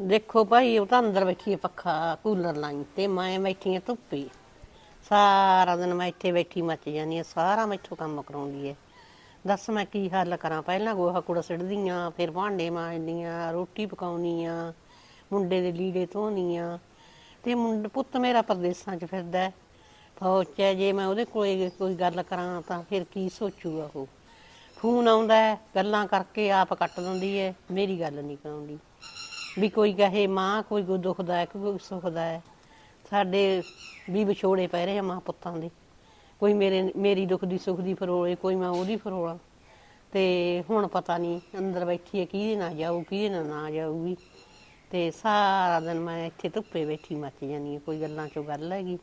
ਦੇਖੋ ਭਾਈ ਉਹ ਤਾਂ ਅੰਦਰ ਬੈਠੀ ਹੈ ਪੱਖਾ ਕੂਲਰ ਲਾਈ ਤੇ ਮੈਂ ਬੈਠੀ ਹਾਂ ਧੁੱਪੀ। ਸਾਰਾ ਦਿਨ ਮੈਂ ਇੱਥੇ ਬੈਠੀ ਮੱਚ ਜਾਂਦੀ ਹਾਂ ਸਾਰਾ ਮੈਥੋਂ ਕੰਮ ਕਰਾਉਂਦੀ ਹੈ ਦੱਸ ਮੈਂ ਕੀ ਹੱਲ ਕਰਾਂ? ਪਹਿਲਾਂ ਗੋਹਾ ਕੂੜਾ ਸਿੱਟਦੀ ਆਂ ਫਿਰ ਭਾਂਡੇ ਮਾਂਜਦੀ ਆ ਰੋਟੀ ਪਕਾਉਣੀ ਆ ਮੁੰਡੇ ਦੇ ਲੀੜੇ ਧੋਣੀ ਆ। ਤੇ ਮੁੰਡਾ ਪੁੱਤ ਮੇਰਾ ਪਰਦੇਸਾਂ 'ਚ ਫਿਰਦਾ ਹੈ। ਫੌਜ 'ਚ ਹੈ, ਜੇ ਮੈਂ ਉਹਦੇ ਕੋਲੇ ਕੋਈ ਗੱਲ ਕਰਾਂ ਤਾਂ ਫਿਰ ਕੀ ਸੋਚੂਗਾ ਉਹ? ਫੋਨ ਆਉਂਦਾ ਹੈ, ਗੱਲਾਂ ਕਰਕੇ ਆਪ ਕੱਟ ਦਿੰਦੀ ਹੈ ਮੇਰੀ ਗੱਲ ਨਹੀਂ ਕਰਾਉਂਦੀ। ਵੀ ਕੋਈ ਕਹੇ ਮਾਂ, ਕੋਈ ਕੋ ਦੁਖਦਾ ਹੈ, ਕੋਈ ਸੁਖਦਾ ਹੈ। ਸਾਡੇ ਵੀ ਵਿਛੋੜੇ ਪੈ ਰਹੇ ਆ ਮਾਂ ਪੁੱਤਾਂ ਦੇ। ਕੋਈ ਮੇਰੇ, ਮੇਰੀ ਦੁੱਖ ਦੀ, ਸੁੱਖ ਦੀ ਫਰੋਲੇ ਕੋਈ ਮੈਂ ਉਹਦੀ ਫਰੋਲਾ ਤੇ ਹੁਣ ਪਤਾ ਨਹੀਂ ਅੰਦਰ ਬੈਠੀ ਹੈ ਕਿਹਦੇ ਨਾਲ ਜਾਊ, ਕਿਹਦੇ ਨਾਲ ਨਾ ਜਾਊਗੀ। ਤੇ ਸਾਰਾ ਦਿਨ ਮੈਂ ਇੱਥੇ ਧੁੱਪੇ ਬੈਠੀ ਮੱਚ ਜਾਂਦੀ ਹਾਂ, ਕੋਈ ਗੱਲਾਂ ਚੋਂ ਗੱਲ ਹੈਗੀ।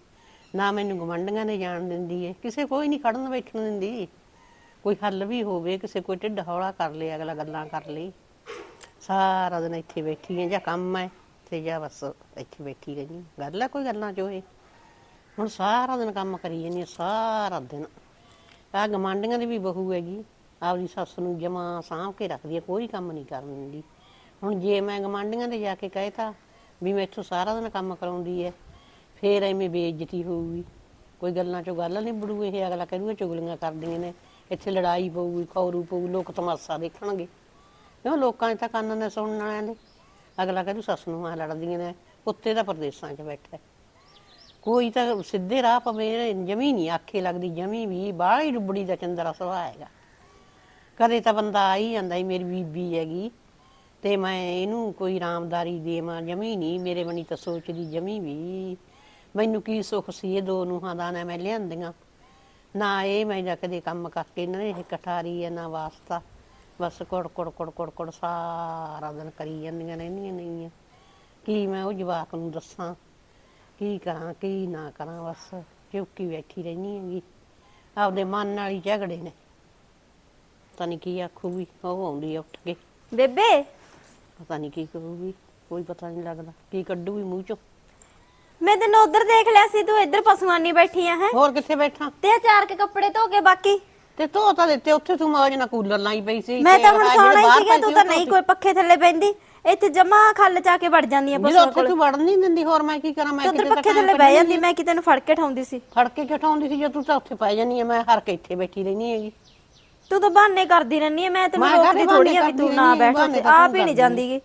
ਨਾ ਮੈਨੂੰ ਗਵੰਡੀਆਂ ਨੇ ਜਾਣ ਦਿੰਦੀ ਹੈ, ਕਿਸੇ ਕੋਈ ਨਹੀਂ ਖੜਨ ਬੈਠਣ ਦਿੰਦੀ। ਕੋਈ ਹੱਲ ਵੀ ਹੋਵੇ, ਕਿਸੇ ਕੋਈ ਢਿੱਡ ਹੌਲਾ ਕਰ ਲੇ, ਅਗਲਾ ਗੱਲਾਂ ਕਰ ਲਈ ਸਾਰਾ ਦਿਨ ਇੱਥੇ ਬੈਠੀ ਹੈ ਜਾਂ ਕੰਮ ਹੈ ਤੇ ਜਾਂ ਬਸ ਇੱਥੇ ਬੈਠੀ ਰਹਿੰਦੀ ਹਾਂ। ਗੱਲ ਹੈ ਕੋਈ ਗੱਲਾਂ ਚੋਂ ਇਹ। ਹੁਣ ਸਾਰਾ ਦਿਨ ਕੰਮ ਕਰੀ ਜਾਂਦੀ ਹਾਂ, ਸਾਰਾ ਦਿਨ। ਆ ਗਮਾਂਡੀਆਂ ਦੀ ਵੀ ਬਹੂ ਹੈਗੀ ਆਪਦੀ ਸੱਸ ਨੂੰ ਜਮਾ ਸਾਂਭ ਕੇ ਰੱਖਦੀ ਹੈ ਕੋਈ ਕੰਮ ਨਹੀਂ ਕਰਨ ਦਿੰਦੀ। ਹੁਣ ਜੇ ਮੈਂ ਗਮਾਂਡੀਆਂ ਦੇ ਜਾ ਕੇ ਕਹਿਤਾ ਵੀ ਮੈਥੋਂ ਸਾਰਾ ਦਿਨ ਕੰਮ ਕਰਾਉਂਦੀ ਹੈ ਫੇਰ ਐਵੇਂ ਬੇਇੱਜ਼ਤੀ ਹੋਊਗੀ। ਕੋਈ ਗੱਲਾਂ ਚੋਂ ਗੱਲ ਨਹੀਂ ਬੜੂ ਇਹ ਅਗਲਾ ਕਹਿੰਦਾ ਚੁਗਲੀਆਂ ਕਰਦੀਆਂ ਨੇ ਇੱਥੇ ਲੜਾਈ ਪਊਗੀ ਖੌਰੂ ਪਊ ਲੋਕ ਤਮਾਸ਼ਾ ਦੇਖਣਗੇ। ਕਿਉਂ ਲੋਕਾਂ 'ਚ ਤਾਂ ਕੰਨ ਨੇ ਸੁਣਨ ਵਾਲਿਆਂ ਦੇ? ਅਗਲਾ ਕਹਿੰਦਾ ਸੱਸ ਨੂੰ ਆ ਲੜਦੀਆਂ ਨੇ ਪੁੱਤੇ ਦਾ ਪਰਦੇਸਾਂ 'ਚ ਬੈਠਾ ਹੈ। ਕੋਈ ਤਾਂ ਸਿੱਧੇ ਰਾਹ ਪਵੇ, ਜਮੀ ਨਹੀਂ ਆਖੇ ਲੱਗਦੀ, ਜਮੀ ਵੀ ਬਾਹਲੀ ਡੁੱਬੜੀ ਦਾ ਚੰਦਰਾ ਸੁਭਾਅ ਹੈਗਾ। ਕਦੇ ਤਾਂ ਬੰਦਾ ਆ ਹੀ ਜਾਂਦਾ ਹੀ ਮੇਰੀ ਬੀਬੀ ਹੈਗੀ ਤੇ ਮੈਂ ਇਹਨੂੰ ਕੋਈ ਰਾਮਦਾਰੀ ਦੇਵਾਂ, ਜਮੀ ਨਹੀਂ, ਮੇਰੇ ਬਣੀ ਤਾਂ ਸੋਚਦੀ ਜਮੀ ਵੀ। ਮੈਨੂੰ ਕੀ ਸੁੱਖ ਸੀ ਇਹ ਦੋ ਨੂੰਹਾਂ ਦਾ, ਨਾ ਮੈਂ ਲਿਆਂਦੀਆਂ, ਨਾ ਇਹ ਮੈਂ ਜਾ ਕਦੇ ਕੰਮ ਕਰਕੇ ਇਹਨਾਂ ਨੇ ਕਟਾਰੀ ਹੈ, ਨਾ ਵਾਸਤਾ। ਬਸ ਕੁੜ ਕੁੜ ਕੁੜ ਕੁੜ ਕੁੜ ਸਾਰਾ ਦਿਨ ਕਰੀ ਜਾਂਦੀਆਂ ਰਹਿੰਦੀਆਂ ਨਹੀਂ ਕੀ ਮੈਂ ਉਹ ਜਵਾਕ ਨੂੰ ਦੱਸਾਂ ਕੀ ਕਰਾਂ ਕੀ ਨਾ ਕਰਾਂ ਬਸ ਚੁੱਕੀ ਬੈਠੀ ਰਹਿੰਦੀ ਹੈਗੀ। ਆਪਦੇ ਮਨ ਨਾਲ ਹੀ ਝਗੜੇ ਨੇ। ਪਤਾ ਨਹੀਂ ਕੀ ਆਖੂਗੀ ਉਹ ਆਉਂਦੀ ਆ ਉੱਠ ਕੇ। ਬੇਬੇ! ਪਤਾ ਨਹੀਂ ਕੀ ਕਰੂਗੀ ਕੋਈ ਪਤਾ ਨਹੀਂ ਲੱਗਦਾ ਕੀ ਕੱਢੂਗੀ ਮੂੰਹ ਚੋਂ। ਮੈਂ ਤੈਨੂੰ ਉਧਰ ਦੇਖ ਲਿਆ ਸੀ ਤੂੰ ਇੱਧਰ ਪਸ਼ੂਆਨੀ ਬੈਠੀ ਆ ਹੈ। ਹੋਰ ਕਿੱਥੇ ਬੈਠਾ? ਤੇ ਆਹ ਚਾਰ ਕੇ ਕੱਪੜੇ ਧੋ ਕੇ ਬਾਕੀ। ਤੇ ਧੋ ਤਾਂ ਦਿੱਤੇ ਉੱਥੇ ਤੂੰ ਮੌਜ ਨਾਲ ਕੂਲਰ ਲਾਈ ਪਈ ਸੀ ਮੈਂ ਤੇ ਤਾਂ ਹੁਣ ਆਹ ਸੌਣਾ ਹੀ ਬਾਹਰ ਸੀਗਾ ਤੂੰ ਸੀ ਤਾਂ ਨਹੀਂ ਕੋਈ ਪੱਖੇ ਥੱਲੇ ਪੈਂਦੀ ਇੱਥੇ ਜਮਾ ਖੱਲ ਚਾ ਕੇ ਵੜ ਜਾਂਦੀ ਆ ਜਦੋਂ ਪਸ਼ੂਆਂ ਉੱਥੇ ਕੋਲ। ਤੂੰ ਵੜਨ ਨਹੀਂ ਦਿੰਦੀ ਹੋਰ ਮੈਂ ਕੀ ਕਰਾਂ ਮੈਂ ਤੂੰ ਪੱਖੇ ਥੱਲੇ ਬਹਿ ਜਾਂਦੀ ਮੈਂ ਕਿਤੇ ਨੂੰ ਫੜ ਕੇ ਠਾਉਂਦੀ ਸੀ। ਫੜ ਕੇ ਚਟਾਉਂਦੀ ਸੀ ਜੇ ਤੂੰ ਤਾਂ ਉੱਥੇ ਪੈ ਜਾਨੀ ਆ ਮੈਂ ਹਰ ਕੇ ਇੱਥੇ ਬੈਠੀ ਰਹਿਣੀ ਹੈਗੀ। ਤੂੰ ਤਾਂ ਬਹਾਨੇ ਕਰਦੀ ਰਹਿੰਦੀ ਆ ਮੈਂ ਤੈਨੂੰ ਮੈਂ ਰੋਕਦੀ ਥੋੜੀ ਆ ਵੀ ਬਹਾਨੇ ਤੂੰ ਨਾ ਕਰਦੀ ਬੈਠ ਰਹਿੰਦੀ ਆ, ਆਪ ਹੀ ਨਹੀਂ ਜਾਂਦੀਗੀ।